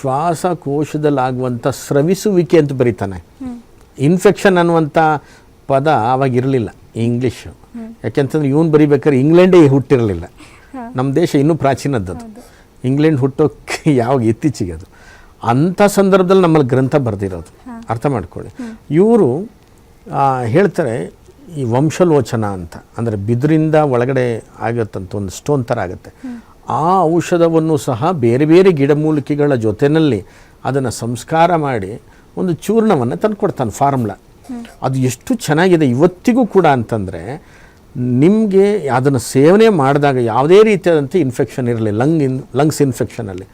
ಶ್ವಾಸಕೋಶದಲ್ಲಾಗುವಂಥ ಸ್ರವಿಸುವಿಕೆ ಅಂತ ಬರೀತಾನೆ. ಇನ್ಫೆಕ್ಷನ್ ಅನ್ನುವಂಥ ಪದ ಆವಾಗ ಇರಲಿಲ್ಲ ಇಂಗ್ಲೀಷ್. ಯಾಕೆಂತಂದ್ರೆ ಇವನು ಬರೀಬೇಕಾದ್ರೆ ಇಂಗ್ಲೆಂಡೇ ಹುಟ್ಟಿರಲಿಲ್ಲ. ನಮ್ಮ ದೇಶ ಇನ್ನೂ ಪ್ರಾಚೀನದ್ದದು. ಇಂಗ್ಲೆಂಡ್ ಹುಟ್ಟೋಕ್ಕೆ ಯಾವಾಗ ಇತ್ತೀಚೆಗೆ ಅದು. ಅಂಥ ಸಂದರ್ಭದಲ್ಲಿ ನಮ್ಮಲ್ಲಿ ಗ್ರಂಥ ಬರೆದಿರೋದು. ಅರ್ಥ ಮಾಡ್ಕೊಳ್ಳಿ. ಇವರು ಹೇಳ್ತಾರೆ ಈ ವಂಶಲೋಚನ ಅಂತ. ಅಂದರೆ ಬಿದಿರಿಂದ ಒಳಗಡೆ ಆಗತ್ತಂತ ಒಂದು ಸ್ಟೋನ್ ಥರ ಆಗುತ್ತೆ. ಆ ಔಷಧವನ್ನು ಸಹ ಬೇರೆ ಬೇರೆ ಗಿಡಮೂಲಿಕೆಗಳ ಜೊತೆಯಲ್ಲಿ ಅದನ್ನು ಸಂಸ್ಕಾರ ಮಾಡಿ ಒಂದು ಚೂರ್ಣವನ್ನು ತಂದು ಕೊಡ್ತಾನೆ ಫಾರ್ಮುಲಾ. ಅದು ಎಷ್ಟು ಚೆನ್ನಾಗಿದೆ ಇವತ್ತಿಗೂ ಕೂಡ ಅಂತಂದರೆ ನಿಮಗೆ ಅದನ್ನು ಸೇವನೆ ಮಾಡಿದಾಗ ಯಾವುದೇ ರೀತಿಯಾದಂಥ ಇನ್ಫೆಕ್ಷನ್ ಇರಲಿ ಲಂಗ್ ಇನ್ ಲಂಗ್ಸ್ ಇನ್ಫೆಕ್ಷನಲ್ಲಿ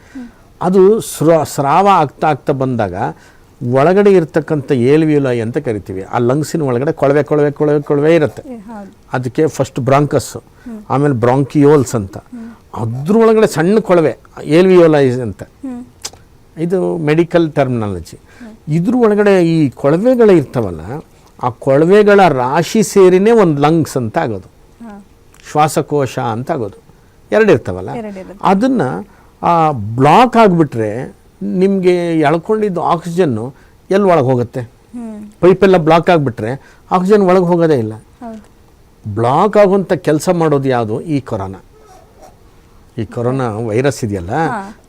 ಅದು ಸ್ರ, ಸ್ರಾವ ಆಗ್ತಾ ಆಗ್ತಾ ಬಂದಾಗ ಒಳಗಡೆ ಇರತಕ್ಕಂಥ ಏಲ್ವಿಯುಲಾಯಿ ಅಂತ ಕರಿತೀವಿ. ಆ ಲಂಗ್ಸಿನ ಒಳಗಡೆ ಕೊಳವೆ ಕೊಳವೆ ಕೊಳವೆ ಕೊಳವೆ ಇರುತ್ತೆ. ಅದಕ್ಕೆ ಫಸ್ಟ್ ಬ್ರಾಂಕಸ್ ಆಮೇಲೆ ಬ್ರಾಂಕಿಯೋಲ್ಸ್ ಅಂತ. ಅದ್ರೊಳಗಡೆ ಸಣ್ಣ ಕೊಳವೆ ಏಲ್ವಿಯೋಲೈಸ್ ಅಂತ. ಇದು ಮೆಡಿಕಲ್ ಟರ್ಮಿನಾಲಜಿ ಇದ್ರ ಒಳಗಡೆ ಈ ಕೊಳವೆಗಳು ಇರ್ತಾವಲ್ಲ ಆ ಕೊಳವೆಗಳ ರಾಶಿ ಸೇರಿನೇ ಒಂದು ಲಂಗ್ಸ್ ಅಂತ ಆಗೋದು. ಶ್ವಾಸಕೋಶ ಅಂತ ಆಗೋದು. ಎರಡು ಇರ್ತಾವಲ್ಲ. ಅದನ್ನು ಅದನ್ನು ಬ್ಲಾಕ್ ಆಗಿಬಿಟ್ರೆ ನಿಮಗೆ ಎಳ್ಕೊಂಡಿದ್ದು ಆಕ್ಸಿಜನ್ನು ಎಲ್ಲಿ ಒಳಗೆ ಹೋಗುತ್ತೆ? ಪೈಪೆಲ್ಲ ಬ್ಲಾಕ್ ಆಗಿಬಿಟ್ರೆ ಆಕ್ಸಿಜನ್ ಒಳಗೆ ಹೋಗೋದೇ ಇಲ್ಲ. ಬ್ಲಾಕ್ ಆಗುವಂಥ ಕೆಲಸ ಮಾಡೋದು ಯಾವುದು? ಈ ಕೊರೋನಾ. ಈ ಕೊರೋನಾ ವೈರಸ್ ಇದೆಯಲ್ಲ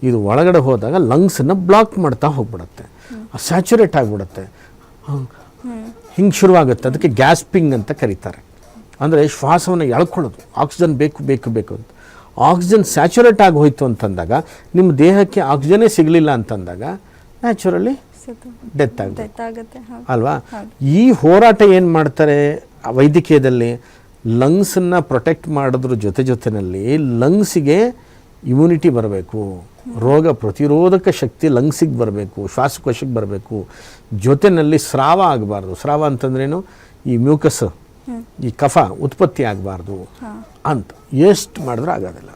ಇದು ಒಳಗಡೆ ಹೋದಾಗ ಲಂಗ್ಸನ್ನು ಬ್ಲಾಕ್ ಮಾಡ್ತಾ ಹೋಗ್ಬಿಡುತ್ತೆ. ಸ್ಯಾಚುರೇಟ್ ಆಗಿಬಿಡುತ್ತೆ. ಹಿಂಗೆ ಶುರುವಾಗುತ್ತೆ. ಅದಕ್ಕೆ ಗ್ಯಾಸ್ಪಿಂಗ್ ಅಂತ ಕರೀತಾರೆ. ಅಂದರೆ ಶ್ವಾಸವನ್ನು ಎಳ್ಕೊಳ್ಳೋದು. ಆಕ್ಸಿಜನ್ ಬೇಕು ಬೇಕು ಬೇಕು ಅಂತ. ಆಕ್ಸಿಜನ್ ಸ್ಯಾಚುರೇಟ್ ಆಗಿ ಹೋಯಿತು ಅಂತಂದಾಗ ನಿಮ್ಮ ದೇಹಕ್ಕೆ ಆಕ್ಸಿಜನೇ ಸಿಗಲಿಲ್ಲ ಅಂತಂದಾಗ ನ್ಯಾಚುರಲಿ ಡೆತ್ ಆಗುತ್ತೆ. ಅಲ್ವಾ? ಈ ಹೋರಾಟ ಏನು ಮಾಡ್ತಾರೆ ವೈದ್ಯಕೀಯದಲ್ಲಿ? ಲಂಗ್ಸನ್ನು ಪ್ರೊಟೆಕ್ಟ್ ಮಾಡೋದ್ರ ಜೊತೆ ಜೊತೆಯಲ್ಲಿ ಲಂಗ್ಸಿಗೆ ಇಮ್ಯುನಿಟಿ ಬರಬೇಕು. ರೋಗ ಪ್ರತಿರೋಧಕ ಶಕ್ತಿ ಲಂಗ್ಸಿಗೆ ಬರಬೇಕು ಶ್ವಾಸಕೋಶಕ್ಕೆ ಬರಬೇಕು. ಜೊತೆಯಲ್ಲಿ ಸ್ರಾವ ಆಗಬಾರ್ದು. ಸ್ರಾವ ಅಂತಂದ್ರೇನು? ಈ ಮ್ಯೂಕಸ್ ಈ ಕಫ ಉತ್ಪತ್ತಿ ಆಗಬಾರ್ದು. ಅಂತ. ಎಷ್ಟು ಮಾಡಿದ್ರೆ ಆಗೋದಿಲ್ಲ.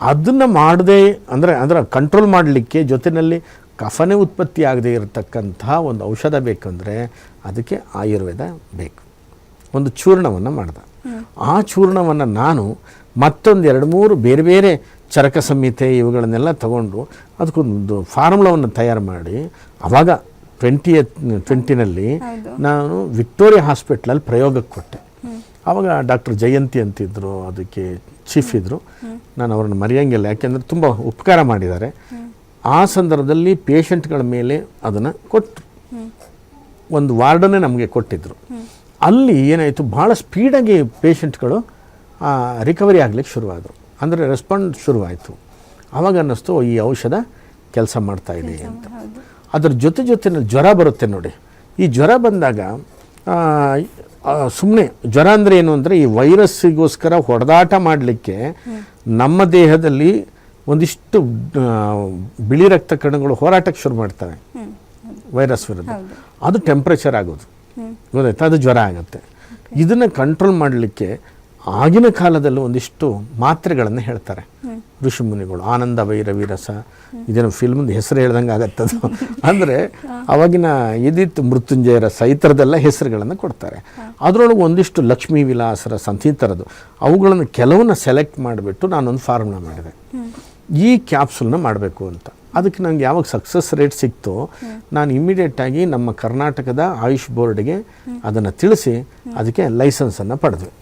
ಅದನ್ನು ಮಾಡದೆ ಅಂದರೆ ಅಂದರೆ ಕಂಟ್ರೋಲ್ ಮಾಡಲಿಕ್ಕೆ ಜೊತೆಯಲ್ಲಿ ಕಫನೇ ಉತ್ಪತ್ತಿ ಆಗದೆ ಇರತಕ್ಕಂತಹ ಒಂದು ಔಷಧ ಬೇಕಂದರೆ ಅದಕ್ಕೆ ಆಯುರ್ವೇದ ಬೇಕು. ಒಂದು ಚೂರ್ಣವನ್ನು ಮಾಡ್ದೆ. ಆ ಚೂರ್ಣವನ್ನು ನಾನು ಮತ್ತೊಂದು ಎರಡು ಮೂರು ಬೇರೆ ಬೇರೆ ಚರಕ ಸಂಹಿತೆ ಇವುಗಳನ್ನೆಲ್ಲ ತಗೊಂಡು ಅದಕ್ಕೊಂದು ಫಾರ್ಮುಲಾವನ್ನು ತಯಾರು ಮಾಡಿ ಆವಾಗ ಟ್ವೆಂಟಿ ಟ್ವೆಂಟಿನಲ್ಲಿ ನಾನು ವಿಕ್ಟೋರಿಯಾ ಹಾಸ್ಪಿಟ್ಲಲ್ಲಿ ಪ್ರಯೋಗಕ್ಕೆ ಕೊಟ್ಟೆ. ಆವಾಗ ಡಾಕ್ಟರ್ ಜಯಂತಿ ಅಂತಿದ್ದರು ಅದಕ್ಕೆ ಚೀಫ್ ಇದ್ದರು ನಾನು ಅವ್ರನ್ನ ಮರೆಯಂಗಿಲ್ಲ ಯಾಕೆಂದರೆ ತುಂಬ ಉಪಕಾರ ಮಾಡಿದ್ದಾರೆ. ಆ ಸಂದರ್ಭದಲ್ಲಿ ಪೇಷಂಟ್ಗಳ ಮೇಲೆ ಅದನ್ನು ಕೊಟ್ಟು ಒಂದು ವಾರ್ಡನ್ನೇ ನಮಗೆ ಕೊಟ್ಟಿದ್ದರು ಅಲ್ಲಿ ಏನಾಯಿತು ಭಾಳ ಸ್ಪೀಡಾಗಿ ಪೇಷಂಟ್ಗಳು ರಿಕವರಿ ಆಗಲಿಕ್ಕೆ ಶುರುವಾದರು. ಅಂದರೆ ರೆಸ್ಪಾಂಡ್ ಶುರುವಾಯಿತು. ಆವಾಗ ಅನ್ನಿಸ್ತು ಈ ಔಷಧ ಕೆಲಸ ಮಾಡ್ತಾ ಇದೆ ಅಂತ. ಅದ್ರ ಜೊತೆ ಜೊತೆನಲ್ಲಿ ಜ್ವರ ಬರುತ್ತೆ ನೋಡಿ. ಈ ಜ್ವರ ಬಂದಾಗ ಸುಮ್ಮನೆ ಜ್ವರ ಅಂದರೆ ಏನು ಅಂದರೆ ಈ ವೈರಸ್ಸಿಗೋಸ್ಕರ ಹೊಡೆದಾಟ ಮಾಡಲಿಕ್ಕೆ ನಮ್ಮ ದೇಹದಲ್ಲಿ ಒಂದಿಷ್ಟು ಬಿಳಿ ರಕ್ತ ಕಣಗಳು ಹೋರಾಟಕ್ಕೆ ಶುರು ಮಾಡ್ತವೆ. ವೈರಸ್ ವಿರುದ್ಧ. ಅದು ಟೆಂಪ್ರೇಚರ್ ಆಗೋದು. ಗೊತ್ತಾಯ್ತಾ? ಅದು ಜ್ವರ ಆಗುತ್ತೆ. ಇದನ್ನು ಕಂಟ್ರೋಲ್ ಮಾಡಲಿಕ್ಕೆ ಆಗಿನ ಕಾಲದಲ್ಲೂ ಒಂದಿಷ್ಟು ಮಾತ್ರೆಗಳನ್ನು ಹೇಳ್ತಾರೆ. ಋಷಿಮುನಿಗಳು ಆನಂದ ಭೈರವಿ ರಸ ಇದೇನು ಫಿಲ್ಮ್ದು ಹೆಸರು ಹೇಳ್ದಂಗೆ ಆಗತ್ತದು. ಅಂದರೆ ಅವಾಗಿನ ಇದಿತ್ತು ಮೃತ್ಯುಂಜಯ ರಸ ಈ ಥರದ್ದೆಲ್ಲ ಹೆಸರುಗಳನ್ನು ಕೊಡ್ತಾರೆ. ಅದರೊಳಗೆ ಒಂದಿಷ್ಟು ಲಕ್ಷ್ಮೀ ವಿಲಾಸ ರಸ ಅಂತ ಈ ಥರದ್ದು ಅವುಗಳನ್ನು ಕೆಲವನ್ನ ಸೆಲೆಕ್ಟ್ ಮಾಡಿಬಿಟ್ಟು ನಾನೊಂದು ಫಾರ್ಮುಲಾ ಮಾಡಿದೆ. ಈ ಕ್ಯಾಪ್ಸುಲ್ನ ಮಾಡಬೇಕು ಅಂತ. ಅದಕ್ಕೆ ನನಗೆ ಯಾವಾಗ ಸಕ್ಸಸ್ ರೇಟ್ ಸಿಕ್ತೋ ನಾನು ಇಮಿಡಿಯೇಟಾಗಿ ನಮ್ಮ ಕರ್ನಾಟಕದ ಆಯುಷ್ ಬೋರ್ಡ್ಗೆ ಅದನ್ನು ತಿಳಿಸಿ ಅದಕ್ಕೆ ಲೈಸೆನ್ಸನ್ನು ಪಡೆದ್ವಿ.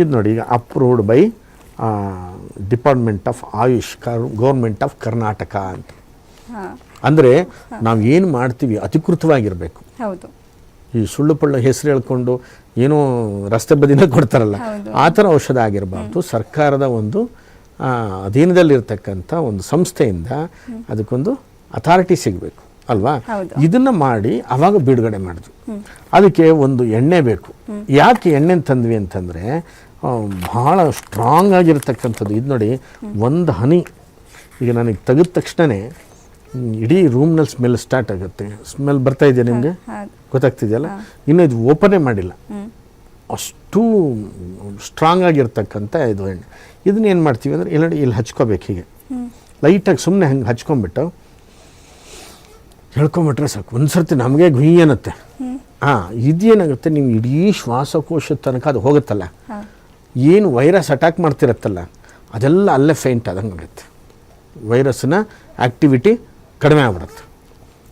ಇದು ನೋಡಿ ಈಗ approved by department of AYUSH ಕರ್ ಗೌರ್ಮೆಂಟ್ ಆಫ್ ಕರ್ನಾಟಕ ಅಂತ. ಅಂದರೆ ನಾವು ಏನು ಮಾಡ್ತೀವಿ ಅಧಿಕೃತವಾಗಿರಬೇಕು. ಹೌದು. ಈ ಸುಳ್ಳು ಪಳ್ಳು ಹೆಸರು ಹೇಳ್ಕೊಂಡು ಏನೋ ರಸ್ತೆ ಬದಿನ ಕೊಡ್ತಾರಲ್ಲ ಆ ಥರ ಔಷಧ ಆಗಿರಬಾರ್ದು. ಸರ್ಕಾರದ ಒಂದು ಅಧೀನದಲ್ಲಿರ್ತಕ್ಕಂಥ ಒಂದು ಸಂಸ್ಥೆಯಿಂದ ಅದಕ್ಕೊಂದು ಅಥಾರಿಟಿ ಸಿಗಬೇಕು. ಅಲ್ವಾ? ಇದನ್ನ ಮಾಡಿ ಅವಾಗ ಬಿಡುಗಡೆ ಮಾಡಿದ್ರು. ಅದಕ್ಕೆ ಒಂದು ಎಣ್ಣೆ ಬೇಕು. ಯಾಕೆ ಎಣ್ಣೆ ತಂದ್ವಿ ಅಂತಂದರೆ ಭಾಳ ಸ್ಟ್ರಾಂಗ್ ಆಗಿರತಕ್ಕಂಥದ್ದು. ಇದು ನೋಡಿ ಒಂದು ಹನಿ. ಈಗ ನನಗೆ ತೆಗೆದ ತಕ್ಷಣವೇ ಇಡೀ ರೂಮ್ನಲ್ಲಿ ಸ್ಮೆಲ್ ಸ್ಟಾರ್ಟ್ ಆಗುತ್ತೆ. ಸ್ಮೆಲ್ ಬರ್ತಾ ಇದೆಯಾ ನಿಮಗೆ? ಗೊತ್ತಾಗ್ತಿದೆಯಲ್ಲ? ಇನ್ನು ಇದು ಓಪನೇ ಮಾಡಿಲ್ಲ. ಅಷ್ಟು ಸ್ಟ್ರಾಂಗ್ ಆಗಿರ್ತಕ್ಕಂಥ ಇದು ಎಣ್ಣೆ. ಇದನ್ನ ಏನು ಮಾಡ್ತೀವಿ ಅಂದರೆ ಇಲ್ಲಿ ಇಲ್ಲಿ ಹಚ್ಕೋಬೇಕು ಹೀಗೆ. ಲೈಟಾಗಿ ಸುಮ್ಮನೆ ಹಂಗೆ ಹಚ್ಕೊಂಬಿಟ್ಟು ಹೇಳ್ಕೊಂಬಿಟ್ರೆ ಸಾಕು. ಒಂದು ಸರ್ತಿ ನಮಗೆ ಗುಯಿ ಅನ್ನತ್ತೆ. ಹಾಂ ಇದೇನಾಗುತ್ತೆ? ನೀವು ಇಡೀ ಶ್ವಾಸಕೋಶದ ತನಕ ಅದು ಹೋಗುತ್ತಲ್ಲ? ಏನು ವೈರಸ್ ಅಟ್ಯಾಕ್ ಮಾಡ್ತಿರತ್ತಲ್ಲ? ಅದೆಲ್ಲ ಅಲ್ಲೇ ಫೈಂಟ್ ಆದಂಗೆ ಆಗುತ್ತೆ. ವೈರಸ್ನ ಆ್ಯಕ್ಟಿವಿಟಿ ಕಡಿಮೆ ಆಗ್ಬಿಡುತ್ತೆ.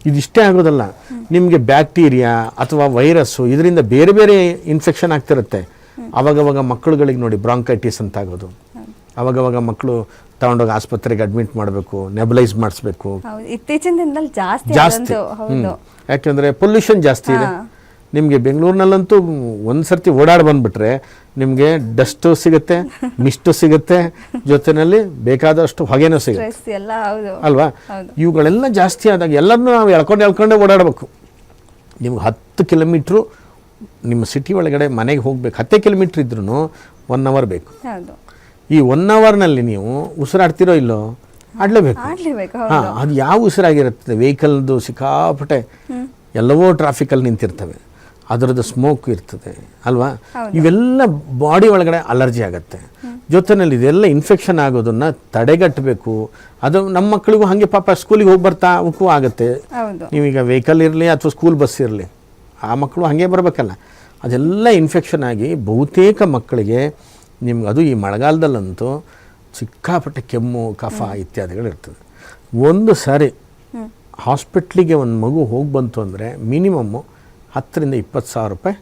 ಇದಿಷ್ಟೇ ಆಗೋದಲ್ಲ. ನಿಮಗೆ ಬ್ಯಾಕ್ಟೀರಿಯಾ ಅಥವಾ ವೈರಸ್ಸು ಇದರಿಂದ ಬೇರೆ ಬೇರೆ ಇನ್ಫೆಕ್ಷನ್ ಆಗ್ತಿರುತ್ತೆ. ಅವಾಗವಾಗ ಮಕ್ಕಳುಗಳಿಗೆ ನೋಡಿ ಬ್ರಾಂಕೈಟಿಸ್ ಅಂತ ಆಗೋದು ಅವಾಗವಾಗ ಮಕ್ಕಳು ತಗೊಂಡೋಗಿ ಆಸ್ಪತ್ರೆಗೆ ಅಡ್ಮಿಟ್ ಮಾಡಬೇಕು ನೆಬಲೈಸ್ ಮಾಡಿಸ್ಬೇಕು. ಇತ್ತೀಚಿನ ದಿನದಲ್ಲಿ ಜಾಸ್ತಿ ಜಾಸ್ತಿ. ಯಾಕೆಂದರೆ ಪೊಲ್ಯೂಷನ್ ಜಾಸ್ತಿ ಇದೆ. ನಿಮಗೆ ಬೆಂಗಳೂರಿನಲ್ಲಂತೂ ಒಂದು ಸರ್ತಿ ಓಡಾಡಿ ಬಂದುಬಿಟ್ರೆ ನಿಮಗೆ ಡಸ್ಟು ಸಿಗುತ್ತೆ ಮಿಸ್ಟು ಸಿಗುತ್ತೆ ಜೊತೆಯಲ್ಲಿ ಬೇಕಾದಷ್ಟು ಹೊಗೆನೂ ಸಿಗುತ್ತೆ. ಅಲ್ವಾ? ಇವುಗಳೆಲ್ಲ ಜಾಸ್ತಿ ಆದಾಗ ಎಲ್ಲರನ್ನೂ ನಾವು ಎಳ್ಕೊಂಡು ಎಳ್ಕೊಂಡೇ ಓಡಾಡಬೇಕು. ನಿಮ್ಗೆ ಹತ್ತು ಕಿಲೋಮೀಟ್ರು ನಿಮ್ಮ ಸಿಟಿ ಒಳಗಡೆ ಮನೆಗೆ ಹೋಗ್ಬೇಕು. ಹತ್ತೇ ಕಿಲೋಮೀಟ್ರ್ ಇದ್ರೂ ಒನ್ ಅವರ್ ಬೇಕು. ಈ ಒನ್ ಅವರ್ನಲ್ಲಿ ನೀವು ಉಸಿರಾಡ್ತಿರೋ ಇಲ್ಲೋ? ಆಡಲೇಬೇಕು. ಹಾಂ ಅದು ಯಾವ ಉಸಿರಾಗಿರುತ್ತೆ? ವೆಹಿಕಲ್ದು ಸಿಕ್ಕಾಪಟ್ಟೆ ಎಲ್ಲವೋ ಟ್ರಾಫಿಕಲ್ಲಿ ನಿಂತಿರ್ತವೆ. ಅದರದ್ದು ಸ್ಮೋಕ್ ಇರ್ತದೆ ಅಲ್ವಾ? ಇವೆಲ್ಲ ಬಾಡಿ ಒಳಗಡೆ ಅಲರ್ಜಿ ಆಗುತ್ತೆ. ಜೊತೆಯಲ್ಲಿ ಇದೆಲ್ಲ ಇನ್ಫೆಕ್ಷನ್ ಆಗೋದನ್ನ ತಡೆಗಟ್ಟಬೇಕು. ಅದು ನಮ್ಮ ಮಕ್ಕಳಿಗೂ ಹಾಗೆ ಪಾಪ ಸ್ಕೂಲಿಗೆ ಹೋಗಿ ಬರ್ತಾ ಅವಕ್ಕೂ ಆಗುತ್ತೆ. ನೀವೀಗ ವೆಹಿಕಲ್ ಇರಲಿ ಅಥವಾ ಸ್ಕೂಲ್ ಬಸ್ ಇರಲಿ ಆ ಮಕ್ಕಳು ಹಾಗೆ ಬರಬೇಕಲ್ಲ. ಅದೆಲ್ಲ ಇನ್ಫೆಕ್ಷನ್ ಆಗಿ ಬಹುತೇಕ ಮಕ್ಕಳಿಗೆ ನಿಮ್ಗೆ ಅದು ಈ ಮಳೆಗಾಲದಲ್ಲಂತೂ ಸಿಕ್ಕಾಪಟ್ಟೆ ಕೆಮ್ಮು ಕಫ ಇತ್ಯಾದಿಗಳು ಇರ್ತದೆ ಒಂದು ಸಾರಿ ಹಾಸ್ಪಿಟ್ಲಿಗೆ ಒಂದು ಮಗು ಹೋಗಿ ಬಂತು ಅಂದರೆ ಮಿನಿಮಮ್ಮು ಹತ್ತರಿಂದ ಇಪ್ಪತ್ತು ಸಾವಿರ ರೂಪಾಯಿ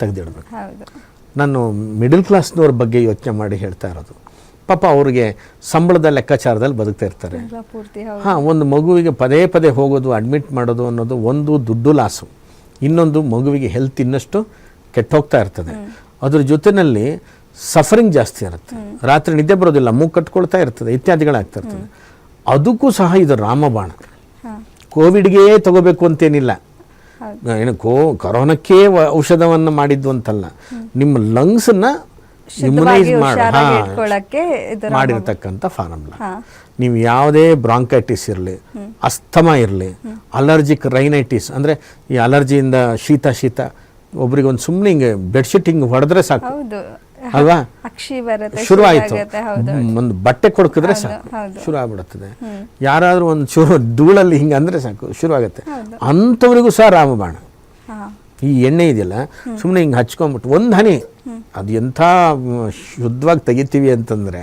ತೆಗೆದಿಡಬೇಕು. ನಾನು ಮಿಡಲ್ ಕ್ಲಾಸ್ನವ್ರ ಬಗ್ಗೆ ಯೋಚನೆ ಮಾಡಿ ಹೇಳ್ತಾ ಇರೋದು. ಪಾಪ ಅವ್ರಿಗೆ ಸಂಬಳದ ಲೆಕ್ಕಾಚಾರದಲ್ಲಿ ಬದುಕ್ತಾ ಇರ್ತಾರೆ. ಹಾಂ ಒಂದು ಮಗುವಿಗೆ ಪದೇ ಪದೇ ಹೋಗೋದು ಅಡ್ಮಿಟ್ ಮಾಡೋದು ಅನ್ನೋದು ಒಂದು ದುಡ್ಡು ಲಾಸು. ಇನ್ನೊಂದು ಮಗುವಿಗೆ ಹೆಲ್ತ್ ಇನ್ನಷ್ಟು ಕೆಟ್ಟೋಗ್ತಾ ಇರ್ತದೆ. ಅದ್ರ ಜೊತೆಯಲ್ಲಿ ಸಫರಿಂಗ್ ಜಾಸ್ತಿ ಇರುತ್ತೆ. ರಾತ್ರಿ ನಿದ್ದೆ ಬರೋದಿಲ್ಲ ಮೂಗು ಕಟ್ಕೊಳ್ತಾ ಇರ್ತದೆ ಇತ್ಯಾದಿಗಳಾಗ್ತಾ ಇರ್ತದೆ. ಅದಕ್ಕೂ ಸಹ ಇದು ರಾಮಬಾಣ. ಕೋವಿಡ್ಗೆ ತಗೋಬೇಕು ಅಂತೇನಿಲ್ಲ. ಏನು ಕೋ ಕರೋನಕ್ಕೆ ಔಷಧವನ್ನು ಮಾಡಿದ್ದು ಅಂತಲ್ಲ. ನಿಮ್ಮ ಲಂಗ್ಸನ್ನ ಇಮ್ಯುನೈಸ್ ಮಾಡಿ. ಮಾಡಿರ್ತಕ್ಕಂಥ ಫಾರ್ಮುಲಾ. ನೀವು ಯಾವುದೇ ಬ್ರಾಂಕೈಟಿಸ್ ಇರಲಿ ಅಸ್ತಮ ಇರಲಿ ಅಲರ್ಜಿಕ್ ರೈನೈಟಿಸ್ ಅಂದರೆ ಈ ಅಲರ್ಜಿಯಿಂದ ಶೀತ ಶೀತ ಒಬ್ರಿಗೆ ಒಂದು ಸುಮ್ಮನೆ ಹಿಂಗೆ ಬೆಡ್ಶೀಟ್ ಹಿಂಗೆ ಹೊಡೆದ್ರೆ ಸಾಕು. ಅಲ್ವಾ? ಅಕ್ಷಿ ಬರುತ್ತೆ ಶುರು ಆಯ್ತು. ಒಂದು ಬಟ್ಟೆ ಕೊಡ್ಕಿದ್ರೆ ಸಾಕು. ಶುರು ಆಗ್ಬಿಡುತ್ತದೆ. ಯಾರಾದ್ರೂ ಒಂದು ಚೂರು ಧೂಳಲ್ಲಿ ಹಿಂಗೆ ಅಂದ್ರೆ ಸಾಕು ಶುರು ಆಗುತ್ತೆ. ಅಂಥವ್ರಿಗೂ ಸಹ ರಾಮಬಾಣ. ಈ ಎಣ್ಣೆ ಇದೆಯಲ್ಲ ಸುಮ್ಮನೆ ಹಿಂಗೆ ಹಚ್ಕೊಂಬಿಟ್ಟು ಒಂದು ಹನಿ ಅದು ಎಂಥ ಶುದ್ಧವಾಗಿ ತೆಗಿತೀವಿ ಅಂತಂದರೆ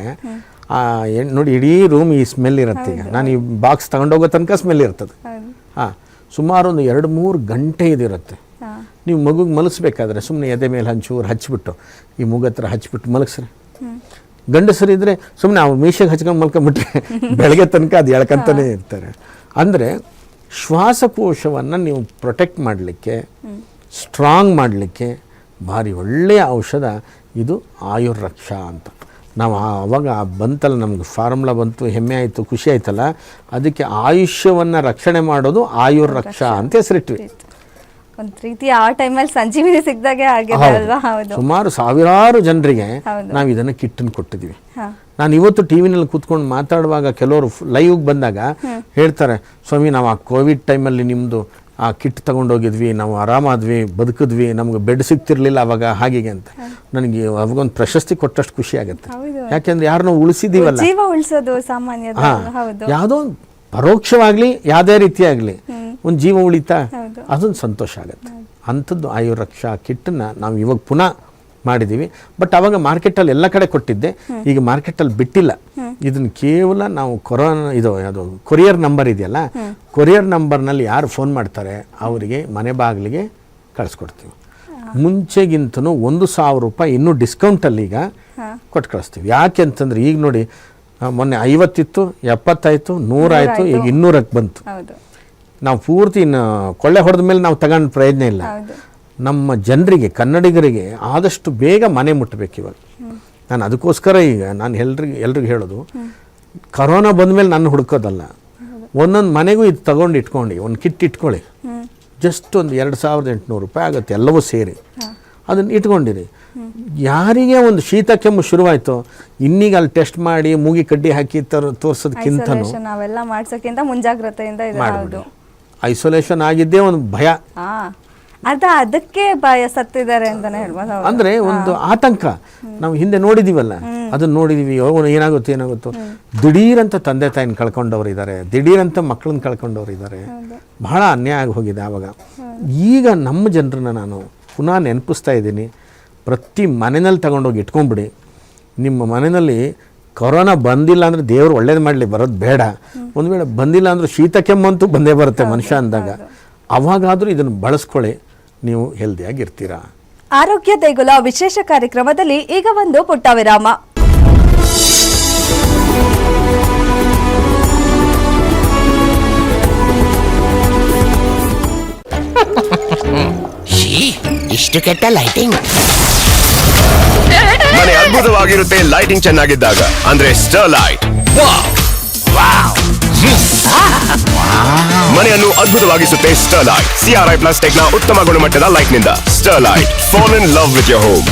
ಆ ಎಣ್ಣೆ ನೋಡಿ ಇಡೀ ರೂಮ್ ಈ ಸ್ಮೆಲ್ ಇರುತ್ತೆ ಈಗ. ನಾನು ಈ ಬಾಕ್ಸ್ ತಗೊಂಡೋಗೋ ತನಕ ಸ್ಮೆಲ್ ಇರ್ತದೆ. ಹಾಂ ಸುಮಾರು ಒಂದು ಎರಡು ಮೂರು ಗಂಟೆ ಇದಿರುತ್ತೆ ನೀವು ಮಗುಗೆ ಮಲಗಿಸ್ಬೇಕಾದ್ರೆ ಸುಮ್ಮನೆ ಎದೆ ಮೇಲೆ ಹಂಚೂರು ಹಚ್ಚಿಬಿಟ್ಟು ಈ ಮೂಗ ಹತ್ರ ಹಚ್ಬಿಟ್ಟು ಮಲಗಿಸ್ರಿ. ಗಂಡಸರಿದ್ರೆ ಸುಮ್ಮನೆ ಅವ್ರು ಮೀಶೆಗೆ ಹಚ್ಕೊಂಡು ಮಲ್ಕೊಂಬಿಟ್ರೆ ಬೆಳಗ್ಗೆ ತನಕ ಅದು ಎಳ್ಕೊಂತಾನೆ ಇರ್ತಾರೆ. ಅಂದರೆ ಶ್ವಾಸಕೋಶವನ್ನು ನೀವು ಪ್ರೊಟೆಕ್ಟ್ ಮಾಡಲಿಕ್ಕೆ ಸ್ಟ್ರಾಂಗ್ ಮಾಡಲಿಕ್ಕೆ ಭಾರಿ ಒಳ್ಳೆಯ ಔಷಧ ಇದು ಆಯುರ್ರಕ್ಷಾ ಅಂತ. ನಾವು ಆವಾಗ ಅವಾಗ ಬಂತಲ್ಲ ನಮ್ಗೆ ಫಾರ್ಮುಲಾ ಬಂತು ಹೆಮ್ಮೆ ಆಯಿತು ಖುಷಿ ಆಯ್ತಲ್ಲ ಅದಕ್ಕೆ ಆಯುಷ್ಯವನ್ನು ರಕ್ಷಣೆ ಮಾಡೋದು ಆಯುರ್ರಕ್ಷಾ ಅಂತ ಹೆಸರಿಟ್ವಿ. ಒಂದ್ ರೀತಿ ಆ ಟೈಮಲ್ಲಿ ಸಂಜೀವಿನಿ ಸಿಕ್ಕಿದಾಗೆ ಆಗಿದೆ ಅಲ್ವಾ? ಹೌದು. ಸುಮಾರು ಸಾವಿರಾರು ಜನರಿಗೆ. ನಾವು ಇದನ್ನು ಕಿಟ್ಟನ್ನು ಕೊಟ್ಟಿದ್ದೀವಿ ನಾನು ಇವತ್ತು ಟಿ ವಿನಲ್ಲಿ ಕೂತ್ಕೊಂಡು ಮಾತಾಡುವಾಗ ಕೆಲವರು ಲೈವ್ ಬಂದಾಗ ಹೇಳ್ತಾರೆ ಸ್ವಾಮಿ ನಾವು ಆ ಕೋವಿಡ್ ಟೈಮಲ್ಲಿ ನಿಮ್ಮದು ಆ ಕಿಟ್ ತಗೊಂಡೋಗಿದ್ವಿ ನಾವು ಆರಾಮಾದ್ವಿ ಬದುಕಿದ್ವಿ ನಮ್ಗೆ ಬೆಡ್ ಸಿಗ್ತಿರ್ಲಿಲ್ಲ ಅವಾಗ ಹಾಗೆ ಅಂತ. ನನಗೆ ಅವಾಗೊಂದು ಪ್ರಶಸ್ತಿ ಕೊಟ್ಟಷ್ಟು ಖುಷಿ ಆಗುತ್ತೆ. ಯಾಕೆಂದ್ರೆ ಯಾಕೆಂದ್ರೆ ನಾವು ಉಳಿಸಿದೀವಲ್ಲ. ಯಾವುದೋ ಪರೋಕ್ಷವಾಗ್ಲಿ ಯಾವುದೇ ರೀತಿಯಾಗ್ಲಿ ಒಂದು ಜೀವ ಉಳಿತಾ. ಅದೊಂದು ಸಂತೋಷ ಆಗುತ್ತೆ. ಅಂಥದ್ದು ಆಯುರ್ರಕ್ಷಾ ಕಿಟ್ಟನ್ನು ನಾವು ಇವಾಗ ಪುನಃ ಮಾಡಿದ್ದೀವಿ. ಬಟ್ ಅವಾಗ ಮಾರ್ಕೆಟಲ್ಲಿ ಎಲ್ಲ ಕಡೆ ಕೊಟ್ಟಿದ್ದೆ. ಈಗ ಮಾರ್ಕೆಟಲ್ಲಿ ಬಿಟ್ಟಿಲ್ಲ. ಇದನ್ನು ಕೇವಲ ನಾವು ಕೊರೋನಾ ಇದು, ಅದು ಕೊರಿಯರ್ ನಂಬರ್ ಇದೆಯಲ್ಲ, ಕೊರಿಯರ್ ನಂಬರ್ನಲ್ಲಿ ಯಾರು ಫೋನ್ ಮಾಡ್ತಾರೆ, ಅವರಿಗೆ ಮನೆ ಬಾಗಿಲಿಗೆ ಕಳಿಸ್ಕೊಡ್ತೀವಿ. ಮುಂಚೆಗಿಂತನೂ ಒಂದು ಸಾವಿರ ರೂಪಾಯಿ ಇನ್ನೂ ಡಿಸ್ಕೌಂಟಲ್ಲಿ ಈಗ ಕೊಟ್ಟು ಕಳಿಸ್ತೀವಿ. ಯಾಕೆ ಅಂತಂದ್ರೆ ಈಗ ನೋಡಿ, ಮೊನ್ನೆ ಐವತ್ತಿತ್ತು ಎಪ್ಪತ್ತಾಯಿತು ನೂರಾಯಿತು, ಈಗ ಇನ್ನೂರಕ್ಕೆ ಬಂತು. ನಾವು ಪೂರ್ತಿ ಕೊಳ್ಳೆ ಹೊಡೆದ ಮೇಲೆ ನಾವು ತಗೊಂಡ ಪ್ರಯತ್ನ ಇಲ್ಲ. ನಮ್ಮ ಜನರಿಗೆ ಕನ್ನಡಿಗರಿಗೆ ಆದಷ್ಟು ಬೇಗ ಮನೆ ಮುಟ್ಟಬೇಕು ಇವಾಗ. ನಾನು ಅದಕ್ಕೋಸ್ಕರ ಈಗ ನಾನು ಎಲ್ರಿಗೆ ಎಲ್ರಿಗೂ ಹೇಳೋದು ಕರೋನಾ ಬಂದಮೇಲೆ ನಾನು ಹುಡುಕೋದಲ್ಲ. ಒಂದೊಂದು ಮನೆಗೂ ಇದು ತಗೊಂಡು ಇಟ್ಕೊಂಡು ಒಂದು ಕಿಟ್ ಇಟ್ಕೊಳ್ಳಿ. ಜಸ್ಟ್ ಒಂದು ಎರಡು ಸಾವಿರದ ಎಂಟುನೂರು ರೂಪಾಯಿ ಆಗುತ್ತೆ ಎಲ್ಲವೂ ಸೇರಿ. ಅದನ್ನು ಇಟ್ಕೊಂಡಿರಿ. ಯಾರಿಗೆ ಒಂದು ಶೀತ ಕೆಮ್ಮು ಶುರುವಾಯಿತು ಇನ್ನೀಗ ಅಲ್ಲಿ ಟೆಸ್ಟ್ ಮಾಡಿ ಮೂಗಿ ಕಡ್ಡಿ ಹಾಕಿ ತರ ನಾವೆಲ್ಲ ಮಾಡಿಸೋಕ್ಕಿಂತ ಮುಂಜಾಗ್ರತೆಯಿಂದ ಐಸೋಲೇಷನ್ ಆಗಿದ್ದೇ ಒಂದು ಭಯ. ಅದ ಅದಕ್ಕೆ ಭಯ ಸತ್ತಿದ್ದಾರೆ ಅಂತಾನೆ ಹೇಳ್ಬೋದು. ಅಂದ್ರೆ ಒಂದು ಆತಂಕ. ನಾವು ಹಿಂದೆ ನೋಡಿದೀವಲ್ಲ ಅದನ್ನ ನೋಡಿದೀವಿ ಏನಾಗುತ್ತೆ ಏನಾಗುತ್ತೋ. ಏನಾಗುತ್ತೋ ದಿಢೀರಂತ ತಂದೆ ತಾಯಿನ ಕಳ್ಕೊಂಡವ್ರು ಇದ್ದಾರೆ ದಿಢೀರಂತ ಮಕ್ಕಳನ್ನ ಕಳ್ಕೊಂಡವ್ರು ಇದ್ದಾರೆ ಬಹಳ ಅನ್ಯಾಯ ಆಗಿ ಹೋಗಿದೆ ಆವಾಗ ಈಗ ನಮ್ಮ ಜನರನ್ನ ನಾನು ಪುನಃ ನೆನಪಿಸ್ತಾ ಇದ್ದೀನಿ. ಪ್ರತಿ ಮನೆಯಲ್ಲಿ ತಗೊಂಡೋಗಿ ಇಟ್ಕೊಂಡ್ಬಿಡಿ. ನಿಮ್ಮ ಮನೆಯಲ್ಲಿ ಕೊರೋನಾ ಬಂದಿಲ್ಲ ಅಂದರೆ ದೇವರು ಒಳ್ಳೇದು ಮಾಡಲಿ ಬರೋದು ಬೇಡ. ಒಂದು ವೇಳೆ ಬಂದಿಲ್ಲ ಅಂದ್ರೆ ಶೀತ ಕೆಮ್ಮಂತೂ ಬಂದೇ ಬರುತ್ತೆ ಮನುಷ್ಯ ಅಂದಾಗ. ಅವಾಗಾದರೂ ಇದನ್ನು ಬಳಸ್ಕೊಳ್ಳಿ ನೀವು ಹೆಲ್ದಿಯಾಗಿರ್ತೀರಾ. ಆರೋಗ್ಯ ದೇಗುಲ ವಿಶೇಷ ಕಾರ್ಯಕ್ರಮದಲ್ಲಿ ಈಗ ಒಂದು ಪುಟ್ಟ ವಿರಾಮ ಇಷ್ಟು ಕೆಟ್ಟ ಲೈಟಿಂಗ್ ಮನೆ ಅದ್ಭುತವಾಗಿರುತ್ತೆ. ಲೈಟಿಂಗ್ ಚೆನ್ನಾಗಿದ್ದಾಗ. ಅಂದ್ರೆ ಸ್ಟರ್ ಲೈಟ್ ಮನೆಯನ್ನು ಅದ್ಭುತವಾಗಿಸುತ್ತೆ ಸ್ಟರ್ ಲೈಟ್ ಸಿಆರ್ಐ ಪ್ಲಸ್ನ ಉತ್ತಮ ಗುಣಮಟ್ಟದ ಲೈಟ್ನಿಂದ Sterlite fall in love with your home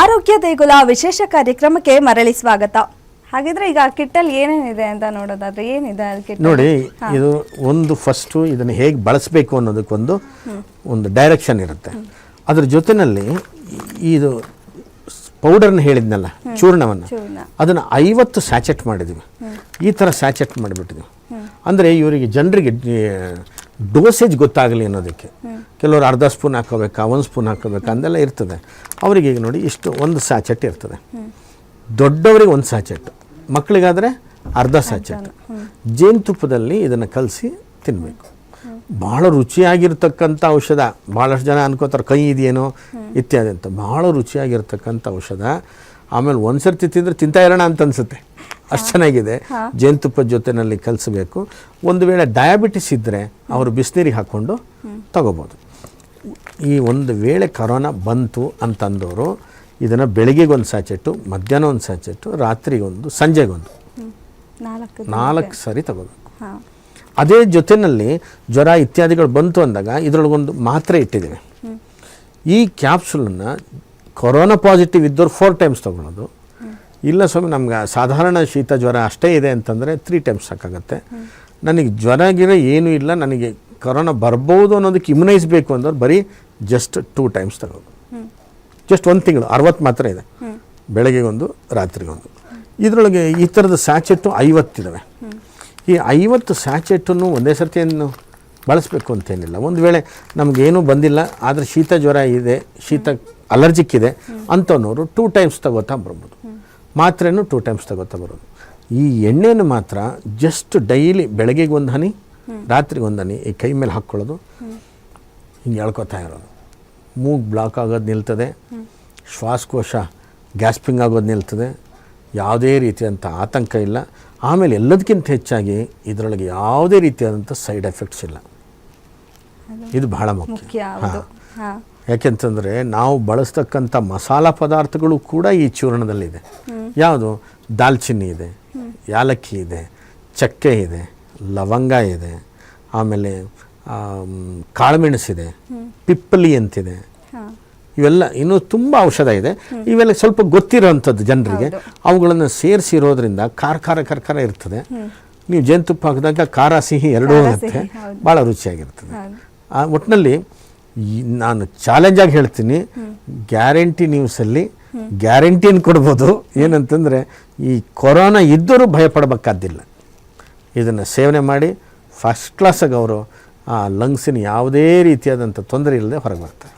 ಆರೋಗ್ಯ ದೇಗುಲ ವಿಶೇಷ ಕಾರ್ಯಕ್ರಮಕ್ಕೆ ಮರಳಿ ಸ್ವಾಗತ. ಹಾಗಿದ್ರೆ ಈಗ ಕಿಟ್ಟಲ್ಲಿ ಏನೇನಿದೆ ಅಂತ ನೋಡೋದಾದ್ರೆ ಏನಿದೆ ಕಿಟ್ ನೋಡಿ ಇದು ಒಂದು ಫಸ್ಟು ಇದನ್ನು ಹೇಗೆ ಬಳಸಬೇಕು ಅನ್ನೋದಕ್ಕೊಂದು ಒಂದು ಡೈರೆಕ್ಷನ್ ಇರುತ್ತೆ. ಅದ್ರ ಜೊತೆಯಲ್ಲಿ ಇದು ಪೌಡರ್ನ ಹೇಳಿದ್ನಲ್ಲ ಚೂರ್ಣವನ್ನು? ಚೂರ್ಣ. ಅದನ್ನು ಐವತ್ತು ಸ್ಯಾಚೆಟ್ ಮಾಡಿದ್ವಿ. ಈ ಥರ ಸ್ಯಾಚೆಟ್ ಮಾಡಿಬಿಟ್ಟಿದ್ವಿ. ಅಂದರೆ ಇವರಿಗೆ ಜನರಿಗೆ ಡೋಸೇಜ್ ಗೊತ್ತಾಗಲಿ ಅನ್ನೋದಕ್ಕೆ. ಕೆಲವರು ಅರ್ಧ ಸ್ಪೂನ್ ಹಾಕೋಬೇಕಾ ಒಂದು ಸ್ಪೂನ್ ಹಾಕೋಬೇಕಾ ಅಂದೆಲ್ಲ ಇರ್ತದೆ. ಅವರಿಗೆ ಈಗ ನೋಡಿ ಇಷ್ಟು ಒಂದು ಸ್ಯಾಚೆಟ್ ಇರ್ತದೆ. ದೊಡ್ಡವರಿಗೆ ಒಂದು ಸ್ಯಾಚೆಟ್ ಮಕ್ಕಳಿಗಾದರೆ ಅರ್ಧ ಸಾಚಟ. ಜೇನುತುಪ್ಪದಲ್ಲಿ ಇದನ್ನು ಕಲಸಿ ತಿನ್ನಬೇಕು ಭಾಳ ರುಚಿಯಾಗಿರ್ತಕ್ಕಂಥ ಔಷಧ ಭಾಳಷ್ಟು ಜನ ಅನ್ಕೋತಾರೆ ಕೈ ಇದೆಯೇನೋ ಇತ್ಯಾದಿ ಅಂತ. ಭಾಳ ರುಚಿಯಾಗಿರ್ತಕ್ಕಂಥ ಔಷಧ. ಆಮೇಲೆ ಒಂದು ಸರ್ತಿ ತಿಂದರೆ ತಿಂತಾ ಇರೋಣ ಅಂತ ಅನಿಸುತ್ತೆ ಅಷ್ಟು ಚೆನ್ನಾಗಿದೆ. ಜೇನುತುಪ್ಪದ ಜೊತೆನಲ್ಲಿ ಕಲಿಸಬೇಕು. ಒಂದು ವೇಳೆ ಡಯಾಬಿಟಿಸ್ ಇದ್ದರೆ ಅವರು ಬಿಸಿನೀರಿಗೆ ಹಾಕ್ಕೊಂಡು ತಗೋಬೋದು. ಈ ಒಂದು ವೇಳೆ ಕರೋನಾ ಬಂತು ಅಂತಂದವರು ಇದನ್ನು ಬೆಳಿಗ್ಗೆಗೊಂದು ಸ್ಯಾಚೆಟ್ಟು ಮಧ್ಯಾಹ್ನ ಒಂದು ಸ್ಯಾಚೆಟ್ಟು ರಾತ್ರಿಗೊಂದು ಸಂಜೆಗೊಂದು. ನಾಲ್ಕು ನಾಲ್ಕು ಸಾರಿ ತಗೋಬೇಕು. ಅದೇ ಜೊತೆಯಲ್ಲಿ ಜ್ವರ ಇತ್ಯಾದಿಗಳು ಬಂತು ಅಂದಾಗ ಇದರೊಳಗೊಂದು ಮಾತ್ರೆ ಇಟ್ಟಿದ್ದೀವಿ. ಈ ಕ್ಯಾಪ್ಸುಲನ್ನು ಕೊರೋನಾ ಪಾಸಿಟಿವ್ ಇದ್ದವ್ರು ಫೋರ್ ಟೈಮ್ಸ್ ತೊಗೊಳೋದು. ಇಲ್ಲ ಸ್ವಾಮಿ ನಮ್ಗೆ ಸಾಧಾರಣ ಶೀತ ಜ್ವರ ಅಷ್ಟೇ ಇದೆ ಅಂತಂದರೆ ತ್ರೀ ಟೈಮ್ಸ್ ಸಾಕಾಗತ್ತೆ. ನನಗೆ ಜ್ವರ ಗಿರ ಏನೂ ಇಲ್ಲ ನನಗೆ ಕೊರೋನಾ ಬರ್ಬೋದು ಅನ್ನೋದಕ್ಕೆ ಇಮ್ಯುನೈಸ್ ಬೇಕು ಅಂದವ್ರು ಬರೀ ಜಸ್ಟ್ ಟೂ ಟೈಮ್ಸ್ ತಗೋದು ಜಸ್ಟ್ ಒಂದು ತಿಂಗಳು ಅರವತ್ತು ಮಾತ್ರ ಇದೆ. ಬೆಳಗ್ಗೆಗೊಂದು, ರಾತ್ರಿಗೊಂದು. ಇದರೊಳಗೆ ಈ ಥರದ ಸ್ಯಾಚೆಟ್ಟು ಐವತ್ತಿದ್ದಾವೆ ಈ ಐವತ್ತು ಸ್ಯಾಚೆಟ್ಟನ್ನು ಒಂದೇ ಸರ್ತಿಯನ್ನು ಬಳಸಬೇಕು ಅಂತೇನಿಲ್ಲ. ಒಂದು ವೇಳೆ ನಮಗೇನೂ ಬಂದಿಲ್ಲ, ಆದರೆ ಶೀತ ಜ್ವರ ಇದೆ, ಶೀತ ಅಲರ್ಜಿಕ್ ಇದೆ ಅಂಥವ್ನವರು ಟೂ ಟೈಮ್ಸ್ ತಗೋತಾ ಬರ್ಬೋದು. ಮಾತ್ರೆನೂ ಟೂ ಟೈಮ್ಸ್ ತಗೋತಾ ಬರೋದು. ಈ ಎಣ್ಣೆಯನ್ನು ಮಾತ್ರ ಜಸ್ಟ್ ಡೈಲಿ ಬೆಳಗ್ಗೆಗೆ ಒಂದು ಹನಿ ರಾತ್ರಿಗೆ ಒಂದು ಹನಿ ಈ ಕೈ ಮೇಲೆ ಹಾಕ್ಕೊಳ್ಳೋದು. ಹಿಂಗೆ ಹೇಳ್ಕೊತಾ ಇರೋದು. ಮೂಗು ಬ್ಲಾಕ್ ಆಗೋದು ನಿಲ್ತದೆ. ಶ್ವಾಸಕೋಶ ಗ್ಯಾಸ್ಪಿಂಗ್ ಆಗೋದು ನಿಲ್ತದೆ. ಯಾವುದೇ ರೀತಿಯಾದಂಥ ಆತಂಕ ಇಲ್ಲ. ಆಮೇಲೆ ಎಲ್ಲದಕ್ಕಿಂತ ಹೆಚ್ಚಾಗಿ ಇದರೊಳಗೆ ಯಾವುದೇ ರೀತಿಯಾದಂಥ ಸೈಡ್ ಎಫೆಕ್ಟ್ಸ್ ಇಲ್ಲ. ಇದು ಬಹಳ ಮುಖ್ಯ. ಹಾಂ. ಯಾಕೆಂತಂದರೆ ನಾವು ಬಳಸ್ತಕ್ಕಂಥ ಮಸಾಲ ಪದಾರ್ಥಗಳು ಕೂಡ ಈ ಚೂರ್ಣದಲ್ಲಿದೆ. ಯಾವುದು? ದಾಲ್ಚಿನ್ನಿ ಇದೆ ಯಾಲಕ್ಕಿ ಇದೆ ಚಕ್ಕೆ ಇದೆ ಲವಂಗ ಇದೆ. ಆಮೇಲೆ ಆಮ್, ಕಾಳುಮೆಣಸಿದೆ ಪಿಪ್ಪಲಿ ಅಂತಿದೆ. ಇವೆಲ್ಲ ಇನ್ನೂ ತುಂಬ ಔಷಧ ಇದೆ. ಇವೆಲ್ಲ ಸ್ವಲ್ಪ ಗೊತ್ತಿರೋವಂಥದ್ದು ಜನರಿಗೆ. ಅವುಗಳನ್ನು ಸೇರಿಸಿರೋದ್ರಿಂದ ಖಾರ ಖಾರ ಖಾರ ಖಾರ ಇರ್ತದೆ. ನೀವು ಜೇನುತುಪ್ಪ ಹಾಕಿದಾಗ ಖಾರ ಸಿಹಿ ಎರಡೂ ಇರುತ್ತೆ. ಭಾಳ ರುಚಿಯಾಗಿರ್ತದೆ. ಆ ಒಟ್ಟಿನಲ್ಲಿ ನಾನು ಚಾಲೆಂಜಾಗಿ ಹೇಳ್ತೀನಿ. ಗ್ಯಾರಂಟಿ ನ್ಯೂಸಲ್ಲಿ ಗ್ಯಾರಂಟಿನ ಕೊಡ್ಬೋದು. ಏನಂತಂದರೆ ಈ ಕೊರೋನಾ ಇದ್ದರೂ ಭಯಪಡಬೇಕಾದಿಲ್ಲ. ಇದನ್ನು ಸೇವನೆ ಮಾಡಿ ಫಸ್ಟ್ ಕ್ಲಾಸಾಗಿ ಅವರು ಆ ಲಂಗ್ಸಿನ ಯಾವುದೇ ರೀತಿಯಾದಂಥ ತೊಂದರೆ ಇಲ್ಲದೆ ಹೊರಗೆ ಬರ್ತಾರೆ.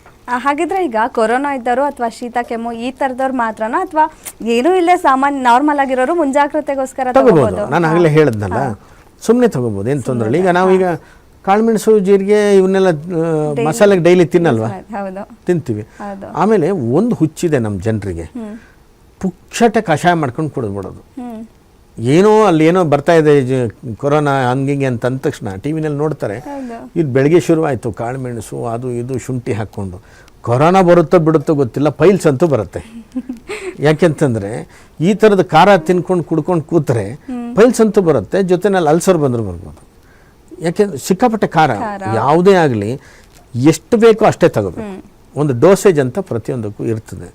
ಹಾಗಿದ್ರೆ ಈಗ ಕೊರೋನಾ ಇದ್ದವರು ಅಥವಾ ಶೀತ ಕೆಮ್ಮು ಈ ತರದವ್ರು ಮಾತ್ರನಾ ಅಥವಾ ಏನೂ ಇಲ್ಲೇ ಸಾಮಾನ್ಯ ನಾರ್ಮಲ್ ಆಗಿರೋರು ಮುಂಜಾಗ್ರತೆಗೋಸ್ಕರ ತಗೋಬೋದು. ತಗೋಬಹುದು ನಾನು ಆಗಲೇ ಹೇಳಿದ್ನಲ್ಲ. ಸುಮ್ಮನೆ ತಗೋಬೋದು ಏನು ತೊಂದರೆ ಇಲ್ಲ. ಈಗ ನಾವೀಗ ಕಾಳುಮೆಣಸು ಜೀರಿಗೆ ಇವನ್ನೆಲ್ಲ ಮಸಾಲೆಗೆ ಡೈಲಿ ತಿನ್ನಲ್ವಾ? ತಿಂತೀವಿ. ಆಮೇಲೆ ಒಂದು ಹುಚ್ಚಿದೆ ನಮ್ಮ ಜನರಿಗೆ. ಪುಕ್ಷಟ ಕಷಾಯ ಮಾಡ್ಕೊಂಡು ಕುಡಿದ್ಬಿಡೋದು. ಏನೋ ಅಲ್ಲಿ ಏನೋ ಬರ್ತಾ ಇದೆ ಕೊರೋನಾ ಹಂಗಿಂಗೆ ಅಂತ ಅಂದ ತಕ್ಷಣ ಟಿ ವಿನಲ್ಲಿ ನೋಡ್ತಾರೆ ಇದು ಬೆಳಗ್ಗೆ ಶುರುವಾಯಿತು ಕಾಳುಮೆಣಸು ಅದು ಇದು ಶುಂಠಿ ಹಾಕ್ಕೊಂಡು. ಕೊರೋನಾ ಬರುತ್ತೋ ಬಿಡುತ್ತೋ ಗೊತ್ತಿಲ್ಲ ಪೈಲ್ಸ್ ಅಂತೂ ಬರುತ್ತೆ. ಯಾಕೆಂತಂದರೆ ಈ ಥರದ ಖಾರ ತಿನ್ಕೊಂಡು ಕುಡ್ಕೊಂಡು ಕೂತ್ರೆ ಪೈಲ್ಸ್ ಅಂತೂ ಬರುತ್ತೆ ಜೊತೆನಲ್ಲಿ ಅಲ್ಸರ್ ಬಂದರೂ ಬರ್ಬೋದು. ಯಾಕೆಂದ್ರೆ ಸಿಕ್ಕಾಪಟ್ಟೆ ಖಾರ ಯಾವುದೇ ಆಗಲಿ ಎಷ್ಟು ಬೇಕೋ ಅಷ್ಟೇ ತಗೋಬೇಕು. ಒಂದು ಡೋಸೇಜ್ ಅಂತ ಪ್ರತಿಯೊಂದಕ್ಕೂ ಇರ್ತದೆ.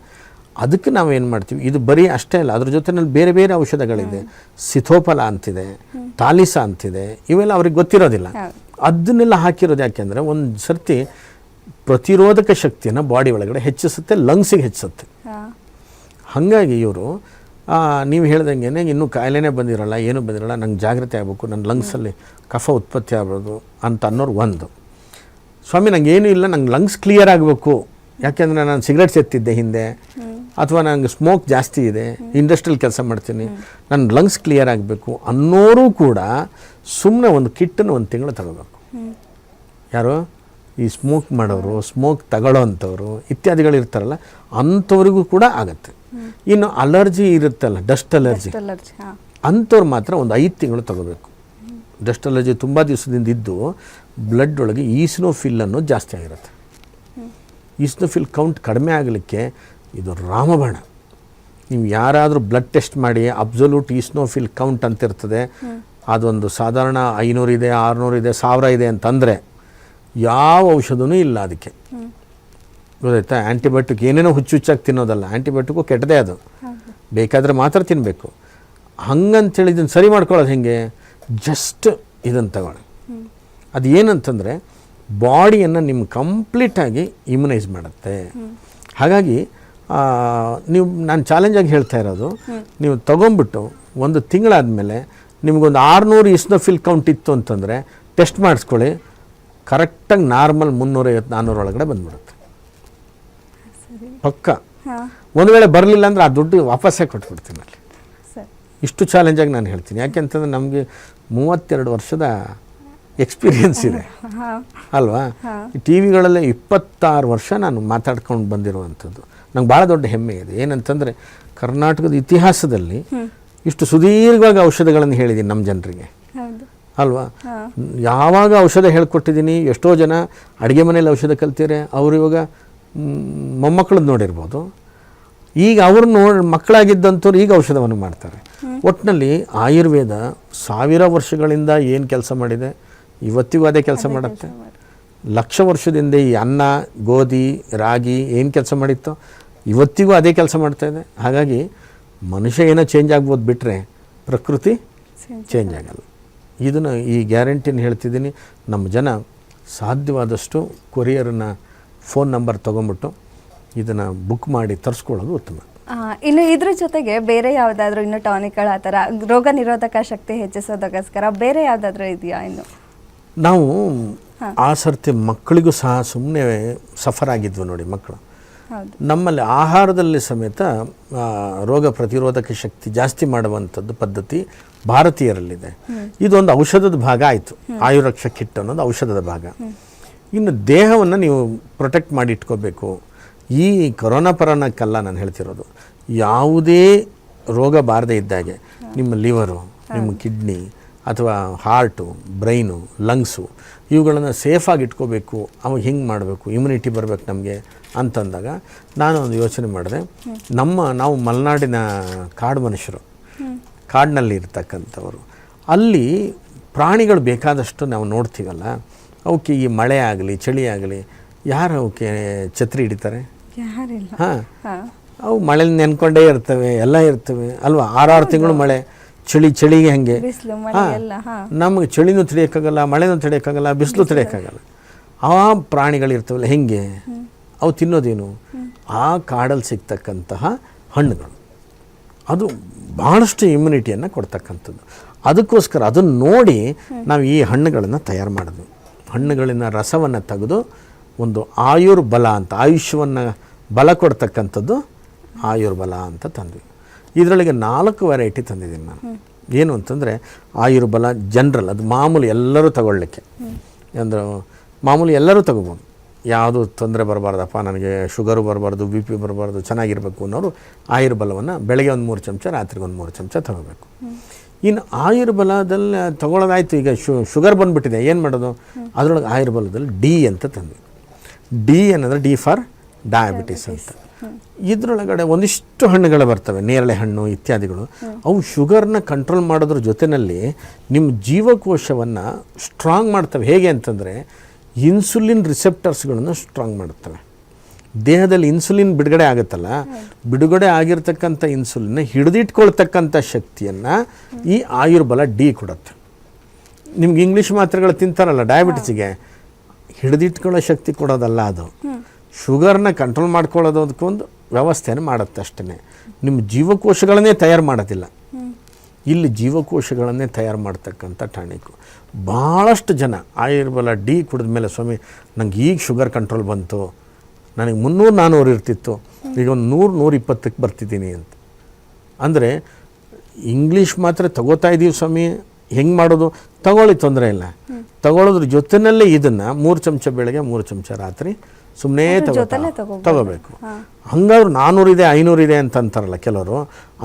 ಅದಕ್ಕೆ ನಾವು ಏನು ಮಾಡ್ತೀವಿ? ಇದು ಬರೀ ಅಷ್ಟೇ ಅಲ್ಲ ಅದ್ರ ಜೊತೆನಲ್ಲಿ ಬೇರೆ ಬೇರೆ ಔಷಧಗಳಿದೆ. ಸಿಥೋಫಲ ಅಂತಿದೆ ತಾಲಿಸ ಅಂತಿದೆ ಇವೆಲ್ಲ ಅವ್ರಿಗೆ ಗೊತ್ತಿರೋದಿಲ್ಲ. ಅದನ್ನೆಲ್ಲ ಹಾಕಿರೋದು ಯಾಕೆಂದರೆ ಒಂದು ಸರ್ತಿ ಪ್ರತಿರೋಧಕ ಶಕ್ತಿಯನ್ನು ಬಾಡಿ ಒಳಗಡೆ ಹೆಚ್ಚಿಸುತ್ತೆ ಲಂಗ್ಸಿಗೆ ಹೆಚ್ಚಿಸುತ್ತೆ. ಹಾಗಾಗಿ ಇವರು ನೀವು ಹೇಳ್ದಂಗೆ ಇನ್ನೂ ಕಾಯಿಲೆನೇ ಬಂದಿರಲ್ಲ ಏನೂ ಬಂದಿರಲ್ಲ ನಂಗೆ ಜಾಗ್ರತೆ ಆಗಬೇಕು ನನ್ನ ಲಂಗ್ಸಲ್ಲಿ ಕಫ ಉತ್ಪತ್ತಿ ಆಗ್ಬೋದು ಅಂತ ಅನ್ನೋರು ಒಂದು. ಸ್ವಾಮಿ ನಂಗೆ ಏನೂ ಇಲ್ಲ ನಂಗೆ ಲಂಗ್ಸ್ ಕ್ಲಿಯರ್ ಆಗಬೇಕು. ಯಾಕೆಂದರೆ ನಾನು ಸಿಗರೆಟ್ಸ್ ಎತ್ತಿದ್ದೆ ಹಿಂದೆ. ಅಥವಾ ನನಗೆ ಸ್ಮೋಕ್ ಜಾಸ್ತಿ ಇದೆ ಇಂಡಸ್ಟ್ರಿಯಲ್ ಕೆಲಸ ಮಾಡ್ತೀನಿ ನನ್ನ ಲಂಗ್ಸ್ ಕ್ಲಿಯರ್ ಆಗಬೇಕು ಅನ್ನೋರು ಕೂಡ ಸುಮ್ಮನೆ ಒಂದು ಕಿಟ್ಟನ್ನು ಒಂದು ತಿಂಗಳು ತಗೋಬೇಕು. ಯಾರು? ಈ ಸ್ಮೋಕ್ ಮಾಡೋರು ಸ್ಮೋಕ್ ತಗೊಳ್ಳೋ ಅಂಥವ್ರು ಇತ್ಯಾದಿಗಳು ಇರ್ತಾರಲ್ಲ ಅಂಥವ್ರಿಗೂ ಕೂಡ ಆಗುತ್ತೆ. ಇನ್ನು ಅಲರ್ಜಿ ಇರುತ್ತಲ್ಲ ಡಸ್ಟ್ ಅಲರ್ಜಿ. ಅಂಥವ್ರು ಮಾತ್ರ ಒಂದು ಐದು ತಿಂಗಳು ತಗೋಬೇಕು. ಡಸ್ಟ್ ಅಲರ್ಜಿ ತುಂಬ ದಿವಸದಿಂದ ಇದ್ದು ಬ್ಲಡ್ ಒಳಗೆ ಈಸ್ನೋಫಿಲ್ ಅನ್ನೋದು ಜಾಸ್ತಿ ಆಗಿರುತ್ತೆ. ಈಸ್ನೋಫಿಲ್ ಕೌಂಟ್ ಕಡಿಮೆ ಆಗಲಿಕ್ಕೆ ಇದು ರಾಮಬಾಣ. ನೀವು ಯಾರಾದರೂ ಬ್ಲಡ್ ಟೆಸ್ಟ್ ಮಾಡಿ ಅಬ್ಸಲ್ಯೂಟ್ ಈಸ್ನೋಫಿಲ್ ಕೌಂಟ್ ಅಂತ ಇರ್ತದೆ ಅದೊಂದು ಸಾಧಾರಣ ಐನೂರಿದೆ ಆರುನೂರಿದೆ ಸಾವಿರ ಇದೆ ಅಂತಂದರೆ ಯಾವ ಔಷಧವೂ ಇಲ್ಲ ಅದಕ್ಕೆ. ಗೊತ್ತಾಯ್ತಾ? ಆ್ಯಂಟಿಬಯೋಟಿಕ್ ಏನೇನೋ ಹುಚ್ಚು ಹುಚ್ಚಾಗಿ ತಿನ್ನೋದಲ್ಲ ಆ್ಯಂಟಿಬಯೋಟಿಕ್ಕು ಕೆಟ್ಟದೇ ಅದು. ಬೇಕಾದರೆ ಮಾತ್ರ ತಿನ್ನಬೇಕು ಹಂಗಂತೇಳಿ ಇದನ್ನು ಸರಿ ಮಾಡ್ಕೊಳ್ಳೋದು ಹೆಂಗೆ? ಜಸ್ಟ್ ಇದನ್ನು ತಗೊಳ್ಳಿ. ಅದು ಏನಂತಂದರೆ ಬಾಡಿಯನ್ನು ನಿಮ್ಮ ಕಂಪ್ಲೀಟಾಗಿ ಇಮ್ಯುನೈಸ್ ಮಾಡುತ್ತೆ. ಹಾಗಾಗಿ ನೀವು ನಾನು ಚಾಲೆಂಜಾಗಿ ಹೇಳ್ತಾ ಇರೋದು ನೀವು ತೊಗೊಂಬಿಟ್ಟು ಒಂದು ತಿಂಗಳಾದಮೇಲೆ ನಿಮಗೊಂದು ಆರುನೂರು ಇಸ್ನೋಫಿಲ್ ಕೌಂಟ್ ಇತ್ತು ಅಂತಂದರೆ ಟೆಸ್ಟ್ ಮಾಡಿಸ್ಕೊಳ್ಳಿ. ಕರೆಕ್ಟಾಗಿ ನಾರ್ಮಲ್ ಮುನ್ನೂರೈವತ್ತು ನಾನ್ನೂರ ಒಳಗಡೆ ಬಂದ್ಬಿಡುತ್ತೆ. ಪಕ್ಕ. ಒಂದು ವೇಳೆ ಬರಲಿಲ್ಲ ಅಂದರೆ ಆ ದುಡ್ಡು ವಾಪಸ್ಸೇ ಕೊಟ್ಬಿಡ್ತೀನಿ ಅಲ್ಲಿ. ಇಷ್ಟು ಚಾಲೆಂಜಾಗಿ ನಾನು ಹೇಳ್ತೀನಿ. ಯಾಕೆಂತಂದ್ರೆ ನಮಗೆ ಮೂವತ್ತೆರಡು ವರ್ಷದ ಎಕ್ಸ್ಪೀರಿಯನ್ಸ್ ಇದೆ. ಅಲ್ವಾ? ಟಿ ವಿಗಳಲ್ಲೇ ಇಪ್ಪತ್ತಾರು ವರ್ಷ ನಾನು ಮಾತಾಡ್ಕೊಂಡು ಬಂದಿರುವಂಥದ್ದು. ನಂಗೆ ಭಾಳ ದೊಡ್ಡ ಹೆಮ್ಮೆ ಇದೆ. ಏನಂತಂದರೆ ಕರ್ನಾಟಕದ ಇತಿಹಾಸದಲ್ಲಿ ಇಷ್ಟು ಸುದೀರ್ಘವಾಗಿ ಔಷಧಗಳನ್ನು ಹೇಳಿದ್ದೀನಿ ನಮ್ಮ ಜನರಿಗೆ. ಅಲ್ವಾ? ಯಾವಾಗ ಔಷಧ ಹೇಳ್ಕೊಟ್ಟಿದ್ದೀನಿ ಎಷ್ಟೋ ಜನ ಅಡುಗೆ ಮನೇಲಿ ಔಷಧ ಕಲ್ತಿದ್ರೆ ಅವರು ಇವಾಗ ಮೊಮ್ಮಕ್ಕಳದ್ದು ನೋಡಿರ್ಬೋದು. ಈಗ ಅವ್ರು ನೋಡಿ ಮಕ್ಕಳಾಗಿದ್ದಂಥವ್ರು ಈಗ ಔಷಧವನ್ನು ಮಾಡ್ತಾರೆ. ಒಟ್ಟಿನಲ್ಲಿ ಆಯುರ್ವೇದ ಸಾವಿರ ವರ್ಷಗಳಿಂದ ಏನು ಕೆಲಸ ಮಾಡಿದೆ? ಇವತ್ತಿಗೂ ಅದೇ ಕೆಲಸ ಮಾಡುತ್ತೆ. ಲಕ್ಷ ವರ್ಷದಿಂದ ಈ ಅನ್ನ ಗೋಧಿ ರಾಗಿ ಏನು ಕೆಲಸ ಮಾಡಿತ್ತೋ ಇವತ್ತಿಗೂ ಅದೇ ಕೆಲಸ ಮಾಡ್ತಾ ಇದೆ. ಹಾಗಾಗಿ ಮನುಷ್ಯ ಏನೋ ಚೇಂಜ್ ಆಗ್ಬೋದು ಬಿಟ್ಟರೆ ಪ್ರಕೃತಿ ಚೇಂಜ್ ಆಗಲ್ಲ. ಇದನ್ನು ಈ ಗ್ಯಾರಂಟಿನ ಹೇಳ್ತಿದ್ದೀನಿ. ನಮ್ಮ ಜನ ಸಾಧ್ಯವಾದಷ್ಟು ಕೊರಿಯರನ್ನ ಫೋನ್ ನಂಬರ್ ತೊಗೊಂಬಿಟ್ಟು ಇದನ್ನು ಬುಕ್ ಮಾಡಿ ತರಿಸ್ಕೊಳ್ಳೋದು ಉತ್ತಮ. ಇನ್ನು ಇದ್ರ ಜೊತೆಗೆ ಬೇರೆ ಯಾವುದಾದ್ರೂ ಇನ್ನು ಟಾನಿಕ್ಗಳು ಆ ಥರ ರೋಗ ನಿರೋಧಕ ಶಕ್ತಿ ಹೆಚ್ಚಿಸೋದಕ್ಕೋಸ್ಕರ ಬೇರೆ ಯಾವುದಾದ್ರೂ ಇದೆಯಾ ಇನ್ನು? ನಾವು ಆ ಸರ್ತಿ ಮಕ್ಕಳಿಗೂ ಸಹ ಸುಮ್ಮನೆ ಸಫರ್ ಆಗಿದ್ವು ನೋಡಿ ಮಕ್ಕಳು. ನಮ್ಮಲ್ಲಿ ಆಹಾರದಲ್ಲಿ ಸಮೇತ ರೋಗ ಪ್ರತಿರೋಧಕ ಶಕ್ತಿ ಜಾಸ್ತಿ ಮಾಡುವಂಥದ್ದು ಪದ್ಧತಿ ಭಾರತೀಯರಲ್ಲಿದೆ. ಇದೊಂದು ಔಷಧದ ಭಾಗ ಆಯಿತು. ಆಯುರಕ್ಷ ಕಿಟ್ ಅನ್ನೋದು ಔಷಧದ ಭಾಗ. ಇನ್ನು ದೇಹವನ್ನು ನೀವು ಪ್ರೊಟೆಕ್ಟ್ ಮಾಡಿ ಇಟ್ಕೋಬೇಕು. ಈ ಕೊರೋನಾ ಪರೋನಕ್ಕೆಲ್ಲ ನಾನು ಹೇಳ್ತಿರೋದು. ಯಾವುದೇ ರೋಗ ಬಾರದೇ ಇದ್ದಾಗೆ ನಿಮ್ಮ ಲಿವರು ನಿಮ್ಮ ಕಿಡ್ನಿ ಅಥವಾ ಹಾರ್ಟು ಬ್ರೈನು ಲಂಗ್ಸು ಇವುಗಳನ್ನು ಸೇಫಾಗಿ ಇಟ್ಕೋಬೇಕು ಅವಾಗ ಹಿಂಗೆ ಮಾಡಬೇಕು ಇಮ್ಯುನಿಟಿ ಬರಬೇಕು ನಮಗೆ ಅಂತಂದಾಗ ನಾನು ಒಂದು ಯೋಚನೆ ಮಾಡಿದೆ. ನಮ್ಮ ನಾವು ಮಲೆನಾಡಿನ ಕಾಡು ಮನುಷ್ಯರು. ಕಾಡಿನಲ್ಲಿ ಇರ್ತಕ್ಕಂಥವರು. ಅಲ್ಲಿ ಪ್ರಾಣಿಗಳು ಬೇಕಾದಷ್ಟು ನಾವು ನೋಡ್ತೀವಲ್ಲ ಅವಕ್ಕೆ ಈ ಮಳೆ ಆಗಲಿ ಚಳಿ ಆಗಲಿ ಯಾರು ಅವಕ್ಕೆ ಛತ್ರಿ ಹಿಡಿತಾರೆ? ಹಾಂ. ಅವು ಮಳೆಲಿ ನೆನ್ಕೊಂಡೇ ಇರ್ತವೆ ಎಲ್ಲ ಇರ್ತವೆ. ಅಲ್ವಾ? ಆರಾರು ತಿಂಗಳು ಮಳೆ. ಚಳಿ ಚಳಿಗೆ ಹಂಗೆ. ನಮ್ಗೆ ಚಳಿನೂ ತಡೆಯೋಕ್ಕಾಗಲ್ಲ ಮಳೆನೂ ತಡೆಯೋಕ್ಕಾಗಲ್ಲ ಬಿಸಿಲು ತಡೆಯೋಕ್ಕಾಗಲ್ಲ ಆ ಪ್ರಾಣಿಗಳಿರ್ತವಲ್ಲ ಹೆಂಗೆ? ಅವು ತಿನ್ನೋದೇನು? ಆ ಕಾಡಲ್ಲಿ ಸಿಗ್ತಕ್ಕಂತಹ ಹಣ್ಣುಗಳು. ಅದು ಭಾಳಷ್ಟು ಇಮ್ಯುನಿಟಿಯನ್ನು ಕೊಡ್ತಕ್ಕಂಥದ್ದು. ಅದಕ್ಕೋಸ್ಕರ ಅದನ್ನು ನೋಡಿ ನಾವು ಈ ಹಣ್ಣುಗಳನ್ನು ತಯಾರು ಮಾಡಿದ್ವಿ ಹಣ್ಣುಗಳಿನ ರಸವನ್ನು ತೆಗೆದು ಒಂದು ಆಯುರ್ಬಲ ಅಂತ ಆಯುಷ್ಯವನ್ನು ಬಲ ಕೊಡ್ತಕ್ಕಂಥದ್ದು ಆಯುರ್ಬಲ ಅಂತ ತಂದ್ವಿ. ಇದರೊಳಗೆ ನಾಲ್ಕು ವೆರೈಟಿ ತಂದಿದ್ದೀನಿ ನಾನು. ಏನು ಅಂತಂದರೆ ಆಯುರ್ಬಲ ಜನರಲ್ ಅದು ಮಾಮೂಲಿ ಎಲ್ಲರೂ ತಗೊಳ್ಳಿಕ್ಕೆ. ಅಂದ್ರೆ ಮಾಮೂಲಿ ಎಲ್ಲರೂ ತಗೋಬೋದು. ಯಾವುದು ತೊಂದರೆ ಬರಬಾರ್ದಪ್ಪ, ನನಗೆ ಶುಗರು ಬರಬಾರ್ದು ಬಿ ಪಿ ಬರಬಾರ್ದು, ಚೆನ್ನಾಗಿರಬೇಕು ಅನ್ನೋರು ಆಯುರ್ಬಲವನ್ನು ಬೆಳಗ್ಗೆ ಒಂದು ಮೂರು ಚಮಚ, ರಾತ್ರಿಗೆ ಒಂದು ಮೂರು ಚಮಚ ತಗೋಬೇಕು. ಇನ್ನು ಆಯುರ್ಬಲದಲ್ಲಿ ತಗೊಳ್ಳೋದಾಯ್ತು ಈಗ ಶು ಶುಗರ್ ಬಂದುಬಿಟ್ಟಿದೆ, ಏನು ಮಾಡೋದು? ಅದರೊಳಗೆ ಆಯುರ್ಬಲದಲ್ಲಿ ಡಿ ಅಂತ ತಂದ್ವಿ. ಡಿ ಏನಂದರೆ ಡಿ ಫಾರ್ ಡಯಾಬಿಟಿಸ್ ಅಂತ. ಇದರೊಳಗಡೆ ಒಂದಿಷ್ಟು ಹಣ್ಣುಗಳು ಬರ್ತವೆ ನೇರಳೆ ಹಣ್ಣು ಇತ್ಯಾದಿಗಳು. ಅವು ಶುಗರ್ನ ಕಂಟ್ರೋಲ್ ಮಾಡೋದ್ರ ಜೊತೆಯಲ್ಲಿ ನಿಮ್ಮ ಜೀವಕೋಶವನ್ನು ಸ್ಟ್ರಾಂಗ್ ಮಾಡ್ತವೆ. ಹೇಗೆ ಅಂತಂದರೆ ಇನ್ಸುಲಿನ್ ರಿಸೆಪ್ಟರ್ಸ್ಗಳನ್ನು ಸ್ಟ್ರಾಂಗ್ ಮಾಡುತ್ತವೆ ದೇಹದಲ್ಲಿ ಇನ್ಸುಲಿನ್ ಬಿಡುಗಡೆ ಆಗುತ್ತಲ್ಲ ಬಿಡುಗಡೆ ಆಗಿರ್ತಕ್ಕಂಥ ಇನ್ಸುಲಿನ್ ಹಿಡಿದಿಟ್ಕೊಳ್ತಕ್ಕಂಥ ಶಕ್ತಿಯನ್ನು ಈ ಆಯುರ್ಬಲ ಡಿ ಕೊಡುತ್ತೆ. ನಿಮ್ಗೆ ಇಂಗ್ಲೀಷ್ ಮಾತ್ರೆಗಳು ತಿಂತಾರಲ್ಲ ಡಯಾಬಿಟಿಸಿಗೆ. ಹಿಡಿದಿಟ್ಕೊಳ್ಳೋ ಶಕ್ತಿ ಕೊಡೋದಲ್ಲ ಅದು. ಶುಗರ್ನ ಕಂಟ್ರೋಲ್ ಮಾಡ್ಕೊಳ್ಳೋದಕ್ಕೊಂದು ವ್ಯವಸ್ಥೆಯನ್ನು ಮಾಡುತ್ತೆ ಅಷ್ಟೇ ನಿಮ್ಮ ಜೀವಕೋಶಗಳನ್ನೇ ತಯಾರು ಮಾಡೋದಿಲ್ಲ. ಇಲ್ಲಿ ಜೀವಕೋಶಗಳನ್ನೇ ತಯಾರು ಮಾಡ್ತಕ್ಕಂಥ ಟಾನಿಕು ಭಾಳಷ್ಟು ಜನ ಆಯುರ್ಬಲ ಡಿ ಕುಡಿದ ಮೇಲೆ ಸ್ವಾಮಿ, ನಂಗೆ ಈಗ ಶುಗರ್ ಕಂಟ್ರೋಲ್ ಬಂತು. ನನಗೆ ಮುನ್ನೂರು ನಾನ್ನೂರು ಇರ್ತಿತ್ತು. ಈಗ ಒಂದು ನೂರು ನೂರ ಇಪ್ಪತ್ತಕ್ಕೆ ಬರ್ತಿದ್ದೀನಿ ಅಂತ. ಅಂದರೆ ಇಂಗ್ಲೀಷ್ ಮಾತ್ರ ತಗೋತಾ ಇದ್ದೀವಿ ಸ್ವಾಮಿ, ಹೆಂಗೆ ಮಾಡೋದು? ತಗೊಳ್ಳಿ ತೊಂದರೆ ಇಲ್ಲ. ತಗೊಳ್ಳೋದ್ರ ಜೊತೆಯಲ್ಲೇ ಇದನ್ನು ಮೂರು ಚಮಚ ಬೆಳಗ್ಗೆ, ಮೂರು ಚಮಚ ರಾತ್ರಿ ಸುಮ್ಮನೆ ತಗೋ. ತಗೋಬೇಕು. ಹಂಗಾದ್ರು ನಾನ್ನೂರಿದೆ ಐನೂರಿದೆ ಅಂತ ಅಂತಾರಲ್ಲ ಕೆಲವರು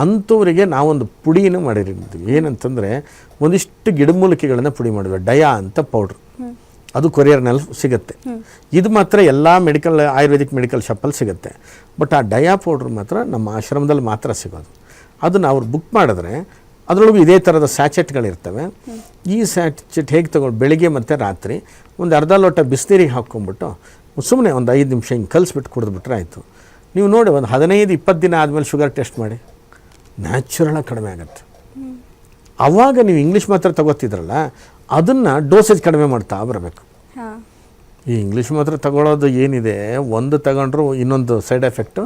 ಅಂಥವರಿಗೆ ನಾವೊಂದು ಪುಡಿನೂ ಮಾಡಿರ್ತೀವಿ ಏನಂತಂದರೆ ಒಂದಿಷ್ಟು ಗಿಡಮೂಲಿಕೆಗಳನ್ನು ಪುಡಿ ಮಾಡಿದ್ವಿ. ಡಯಾ ಅಂತ ಪೌಡ್ರ್. ಅದು ಕೊರಿಯರ್ನಲ್ಲಿ ಸಿಗುತ್ತೆ. ಇದು ಮಾತ್ರ ಎಲ್ಲ ಮೆಡಿಕಲ್ ಆಯುರ್ವೇದಿಕ್ ಮೆಡಿಕಲ್ ಶಾಪಲ್ಲಿ ಸಿಗುತ್ತೆ. ಬಟ್ ಆ ಡಯಾ ಪೌಡ್ರ್ ಮಾತ್ರ ನಮ್ಮ ಆಶ್ರಮದಲ್ಲಿ ಮಾತ್ರ ಸಿಗೋದು. ಅದನ್ನು ಅವ್ರು ಬುಕ್ ಮಾಡಿದ್ರೆ ಅದರೊಳಗೂ ಇದೇ ಥರದ ಸ್ಯಾಚೆಟ್ಗಳಿರ್ತವೆ. ಈ ಸ್ಯಾಚೆಟ್ ಹೇಗೆ ತಗೊಂಡು ಬೆಳಿಗ್ಗೆ ಮತ್ತು ರಾತ್ರಿ ಒಂದು ಅರ್ಧ ಲೋಟ ಬಿಸಿನೀರಿಗೆ ಹಾಕ್ಕೊಂಬಿಟ್ಟು ಸುಮ್ಮನೆ ಒಂದು ಐದು ನಿಮಿಷ ಹಿಂಗೆ ಕಲಿಸ್ಬಿಟ್ಟು ಕುಡಿದ್ಬಿಟ್ರೆ ಆಯಿತು. ನೀವು ನೋಡಿ ಒಂದು ಹದಿನೈದು ಇಪ್ಪತ್ತು ದಿನ ಆದಮೇಲೆ ಶುಗರ್ ಟೆಸ್ಟ್ ಮಾಡಿ. ನ್ಯಾಚುರಲಾಗಿ ಕಡಿಮೆ ಆಗುತ್ತೆ. ಆವಾಗ ನೀವು ಇಂಗ್ಲೀಷ್ ಮಾತ್ರ ತಗೋತಿದ್ರಲ್ಲ ಅದನ್ನು ಡೋಸೇಜ್ ಕಡಿಮೆ ಮಾಡ್ತಾ ಬರಬೇಕು. ಈ ಇಂಗ್ಲೀಷ್ ಮಾತ್ರ ತಗೊಳ್ಳೋದು ಏನಿದೆ ಒಂದು ತಗೊಂಡ್ರು ಇನ್ನೊಂದು ಸೈಡ್ ಎಫೆಕ್ಟು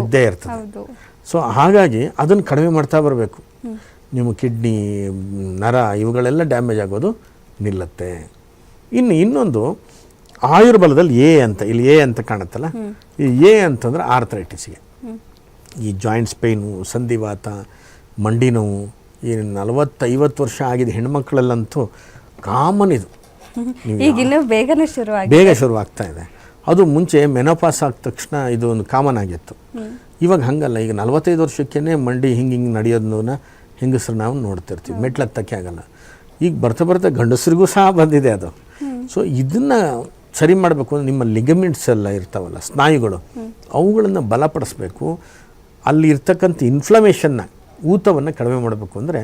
ಇದ್ದೇ ಇರ್ತದೆ. ಸೊ ಹಾಗಾಗಿ ಅದನ್ನು ಕಡಿಮೆ ಮಾಡ್ತಾ ಬರಬೇಕು. ನಿಮ್ಮ ಕಿಡ್ನಿ ನರ ಇವುಗಳೆಲ್ಲ ಡ್ಯಾಮೇಜ್ ಆಗೋದು ನಿಲ್ಲತ್ತೆ. ಇನ್ನು ಇನ್ನೊಂದು ಆಯುರ್ಬಲದಲ್ಲಿ ಎ ಅಂತ ಇಲ್ಲಿ ಎ ಅಂತ ಕಾಣುತ್ತಲ್ಲ? ಈ ಎ ಅಂತಂದ್ರೆ ಆರ್ಥರೈಟಿಸ್ಗೆ ಈ ಜಾಯಿಂಟ್ಸ್ ಪೇಯ್ನು ಸಂಧಿವಾತ ಮಂಡಿ ನೋವು ಈ ನಲವತ್ತೈವತ್ತು ವರ್ಷ ಆಗಿದೆ ಹೆಣ್ಮಕ್ಳಲ್ಲಂತೂ ಕಾಮನ್ ಇದು. ಬೇಗ ಶುರು ಆಗ್ತಾ ಇದೆ. ಅದು ಮುಂಚೆ ಮೆನೋಪಾಸ್ ಆದ ತಕ್ಷಣ ಇದು ಒಂದು ಕಾಮನ್ ಆಗಿತ್ತು. ಇವಾಗ ಹಂಗಲ್ಲ ಈಗ ನಲವತ್ತೈದು ವರ್ಷಕ್ಕೇ ಮಂಡಿ ಹಿಂಗೆ ಹಿಂಗೆ ನಡೆಯೋದನ್ನ ಹೆಂಗಸರು ನಾವು ನೋಡ್ತಿರ್ತೀವಿ. ಮೆಟ್ಲು ಹತ್ತಕ್ಕೆ ಆಗಲ್ಲ. ಈಗ ಬರ್ತಾ ಬರ್ತಾ ಗಂಡಸರಿಗೂ ಸಹ ಬಂದಿದೆ ಅದು. ಸೊ ಇದನ್ನು ಸರಿ ಮಾಡಬೇಕು ಅಂದರೆ ನಿಮ್ಮ ಲಿಗಮೆಂಟ್ಸ್ ಎಲ್ಲ ಇರ್ತಾವಲ್ಲ, ಸ್ನಾಯುಗಳು, ಅವುಗಳನ್ನು ಬಲಪಡಿಸ್ಬೇಕು. ಅಲ್ಲಿ ಇರ್ತಕ್ಕಂಥ ಇನ್ಫ್ಲಮೇಷನ್ನ ಊತವನ್ನು ಕಡಿಮೆ ಮಾಡಬೇಕು ಅಂದರೆ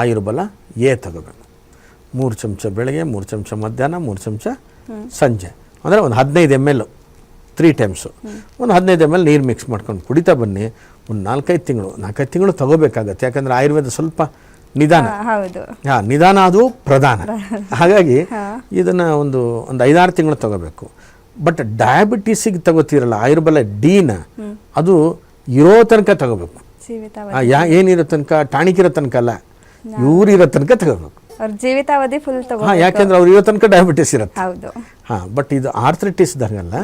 ಆಯುರ್ಬಲ ಎ ತಗೋಬೇಕು. ಮೂರು ಚಮಚ ಬೆಳಗ್ಗೆ, ಮೂರು ಚಮಚ ಮಧ್ಯಾಹ್ನ, ಮೂರು ಚಮಚ ಸಂಜೆ. ಅಂದರೆ ಒಂದು ಹದಿನೈದು ಎಂ ಎಲ್ ತ್ರೀ ಟೈಮ್ಸು ಒಂದು ಹದಿನೈದು ಎಂ ಎಲ್ ನೀರು ಮಿಕ್ಸ್ ಮಾಡ್ಕೊಂಡು ಕುಡಿತಾ ಬನ್ನಿ. ಒಂದು ನಾಲ್ಕೈದು ತಿಂಗಳು ನಾಲ್ಕೈದು ತಿಂಗಳು ತಗೋಬೇಕಾಗತ್ತೆ. ಯಾಕಂದರೆ ಆಯುರ್ವೇದ ಸ್ವಲ್ಪ ನಿಧಾನ. ಹಾ, ಹೌದು. ಹಾಂ ನಿಧಾನ ಅದು ಪ್ರಧಾನ. ಹಾಗಾಗಿ ಇದನ್ನ ಒಂದು ಒಂದು ಐದಾರು ತಿಂಗಳು ತಗೋಬೇಕು. ಬಟ್ ಡಯಾಬಿಟೀಸಿಗೆ ತಗೋತೀರಲ್ಲ ಆಯುರ್ಬಲ ಡಿನ ಅದು ಇರೋ ತನಕ ತಗೋಬೇಕು. ಯಾ ಏನಿರೋ ತನಕ ಟಾಣಿಕ್ ಇರೋ ತನಕ ಅಲ್ಲ ಇವ್ರಿರೋ ತನಕ ತಗೋಬೇಕು. ಜೀವಿತಾವಧಿ ಫುಲ್ ಹಾಂ ಯಾಕೆಂದ್ರೆ ಅವ್ರು ಇರೋ ತನಕ ಡಯಾಬಿಟಿಸ್ ಇರುತ್ತೆ. ಹೌದು. ಹಾಂ ಬಟ್ ಇದು ಆರ್ಥ್ರೈಟಿಸ್ದಾಗಲ್ಲ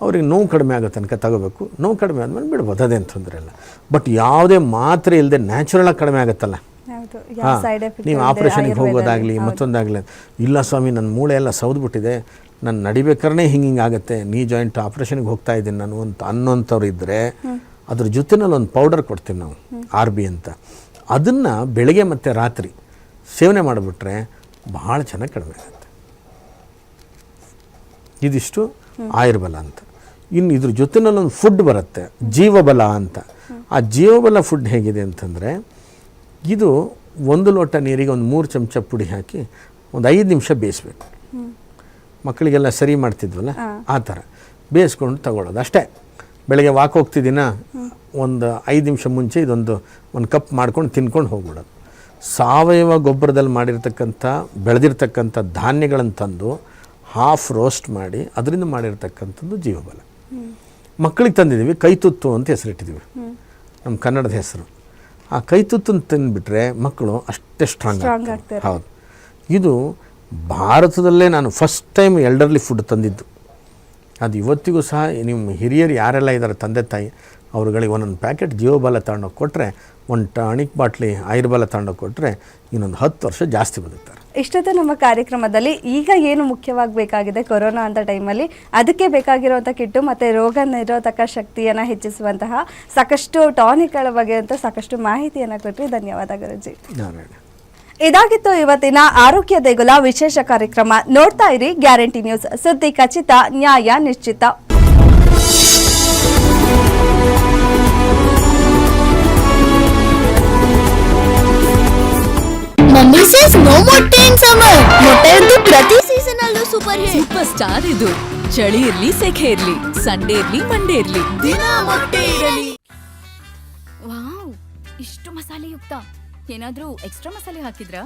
ಅವ್ರಿಗೆ ನೋವು ಕಡಿಮೆ ಆಗೋ ತನಕ ತಗೋಬೇಕು. ನೋವು ಕಡಿಮೆ ಆದ್ಮೇಲೆ ಬಿಡ್ಬೋದು ಅದೇನು ತೊಂದರೆ ಇಲ್ಲ. ಬಟ್ ಯಾವುದೇ ಮಾತ್ರೆ ಇಲ್ಲದೆ ನ್ಯಾಚುರಲಾಗಿ ಕಡಿಮೆ ಆಗುತ್ತಲ್ಲ. ನೀವು ಆಪ್ರೇಷನ್ಗೆ ಹೋಗೋದಾಗಲಿ ಮತ್ತೊಂದಾಗಲಿ ಇಲ್ಲ ಸ್ವಾಮಿ ನನ್ನ ಮೂಳೆ ಎಲ್ಲ ಸೌದ್ಬಿಟ್ಟಿದೆ. ನಾನು ನಡಿಬೇಕಾದ್ರೆ ಹಿಂಗೆ ಹಿಂಗೆ ಆಗುತ್ತೆ. ನೀ ಜಾಯಿಂಟ್ ಆಪ್ರೇಷನ್ಗೆ ಹೋಗ್ತಾ ಇದ್ದೀನಿ ನಾನು ಅಂತ ಅನ್ನೋಂಥವ್ರು ಇದ್ದರೆ ಅದ್ರ ಜೊತೆನಲ್ಲಿ ಒಂದು ಪೌಡರ್ ಕೊಡ್ತೀವಿ ನಾವು ಆರ್ ಬಿ ಅಂತ. ಅದನ್ನು ಬೆಳಗ್ಗೆ ಮತ್ತು ರಾತ್ರಿ ಸೇವನೆ ಮಾಡಿಬಿಟ್ರೆ ಭಾಳ ಚೆನ್ನಾಗಿ ಕಡಿಮೆ ಆಗುತ್ತೆ. ಇದಿಷ್ಟು ಆಯುರ್ಬಲ ಅಂತ. ಇನ್ನು ಇದ್ರ ಜೊತೆನಲ್ಲಿ ಒಂದು ಫುಡ್ ಬರುತ್ತೆ ಜೀವಬಲ ಅಂತ. ಆ ಜೀವಬಲ ಫುಡ್ ಹೇಗಿದೆ ಅಂತಂದರೆ ಇದು ಒಂದು ಲೋಟ ನೀರಿಗೆ ಒಂದು ಮೂರು ಚಮಚ ಪುಡಿ ಹಾಕಿ ಒಂದು ಐದು ನಿಮಿಷ ಬೇಯಿಸ್ಬೇಕು. ಮಕ್ಕಳಿಗೆಲ್ಲ ಸರಿ ಮಾಡ್ತಿದ್ವಲ್ಲ? ಆ ಥರ. ಬೇಯಿಸ್ಕೊಂಡು ತಗೊಳ್ಳೋದು ಅಷ್ಟೇ. ಬೆಳಗ್ಗೆ ವಾಕ್ ಹೋಗ್ತಿದ್ದೀನ ಒಂದು ಐದು ನಿಮಿಷ ಮುಂಚೆ ಇದೊಂದು ಒಂದು ಕಪ್ ಮಾಡ್ಕೊಂಡು ತಿನ್ಕೊಂಡು ಹೋಗ್ಬಿಡೋದು. ಸಾವಯವ ಗೊಬ್ಬರದಲ್ಲಿ ಮಾಡಿರ್ತಕ್ಕಂಥ ಬೆಳೆದಿರ್ತಕ್ಕಂಥ ಧಾನ್ಯಗಳನ್ನು ತಂದು ಹಾಫ್ ರೋಸ್ಟ್ ಮಾಡಿ ಅದರಿಂದ ಮಾಡಿರ್ತಕ್ಕಂಥದ್ದು ಜೀವಬಲ. ಮಕ್ಕಳಿಗೆ ತಂದಿದ್ದೀವಿ ಕೈತುತ್ತು ಅಂತ ಹೆಸರಿಟ್ಟಿದ್ದೀವಿ. ನಮ್ಮ ಕನ್ನಡದ ಹೆಸರು. ಆ ಕೈ ಕೈತುತ್ತನ್ನು ತಿಂದುಬಿಟ್ರೆ ಮಕ್ಕಳು ಅಷ್ಟೇ ಸ್ಟ್ರಾಂಗ್ ಆಗ್ತಾರೆ. ಹೌದು. ಇದು ಭಾರತದಲ್ಲೇ ನಾನು ಫಸ್ಟ್ ಟೈಮ್ ಎಲ್ಡರ್ಲಿ ಫುಡ್ ತಂದಿದ್ದು. ಅದು ಇವತ್ತಿಗೂ ಸಹ ನಿಮ್ಮ ಹಿರಿಯರು ಯಾರೆಲ್ಲ ಇದ್ದಾರೆ ತಂದೆ ತಾಯಿ ಅವ್ರುಗಳಿಗೆ ಒಂದೊಂದು ಪ್ಯಾಕೆಟ್ ಜೀವಬಲ ತಗೊಂಡೋಗಿ ಕೊಟ್ಟರೆ ಒಂದು ಟಾನಿಕ್ ಬಾಟ್ಲಿ ಆಯುರ್ಬಲ ತಗೊಂಡೋಗಿ ಕೊಟ್ಟರೆ ಇನ್ನೊಂದು ಹತ್ತು ವರ್ಷ ಜಾಸ್ತಿ ಬದುಕ್ತಾರೆ. ಇಷ್ಟೊತ್ತು ನಮ್ಮ ಕಾರ್ಯಕ್ರಮದಲ್ಲಿ ಈಗ ಏನು ಮುಖ್ಯವಾಗಿ ಬೇಕಾಗಿದೆ ಕೊರೋನಾ ಅಂತ ಟೈಮಲ್ಲಿ? ಅದಕ್ಕೆ ಬೇಕಾಗಿರುವಂಥ ಕಿಟ್ಟು ಮತ್ತು ರೋಗ ನಿರೋಧಕ ಶಕ್ತಿಯನ್ನು ಹೆಚ್ಚಿಸುವಂತಹ ಸಾಕಷ್ಟು ಟಾನಿಕ್ಗಳ ಬಗ್ಗೆ ಅಂತ ಸಾಕಷ್ಟು ಮಾಹಿತಿಯನ್ನು ಕೊಟ್ಟರೆ ಧನ್ಯವಾದ ಗುರುಜಿ. ಇದಾಗಿತ್ತು ಇವತ್ತಿನ ಆರೋಗ್ಯ ದೇಗುಲ ವಿಶೇಷ ಕಾರ್ಯಕ್ರಮ. ನೋಡ್ತಾ ಇರಿ ಗ್ಯಾರಂಟಿ ನ್ಯೂಸ್. ಸುದ್ದಿ ಖಚಿತ ನ್ಯಾಯ ನಿಶ್ಚಿತ. ಮಮ್ಮಿ ಸೇಸ್ ನೋ ಮೊಟ್ಟೆ ಇನ್ ಸಮರ್ ಮೊಟ್ಟೆಯದ್ದು ಪ್ರತಿ ಸೀಸನ್ ಅಲ್ಲೂ ಸೂಪರ್ ಹಿಟ್ ಸೂಪರ್ ಸ್ಟಾರ್ ಇದು. ಚಳಿ ಇರ್ಲಿ ಸೆಖೆ ಇರ್ಲಿ ಸಂಡೇ ಇರ್ಲಿ ಮಂಡೇ ಇರ್ಲಿ. ದಿನ ಮೊಟ್ಟೆ ಇರಲಿ ವಾವ್ ಇಷ್ಟು ಮಸಾಲೆಯುಕ್ತ. ಏನಾದ್ರೂ ಎಕ್ಸ್ಟ್ರಾ ಮಸಾಲೆ ಹಾಕಿದ್ರಾ?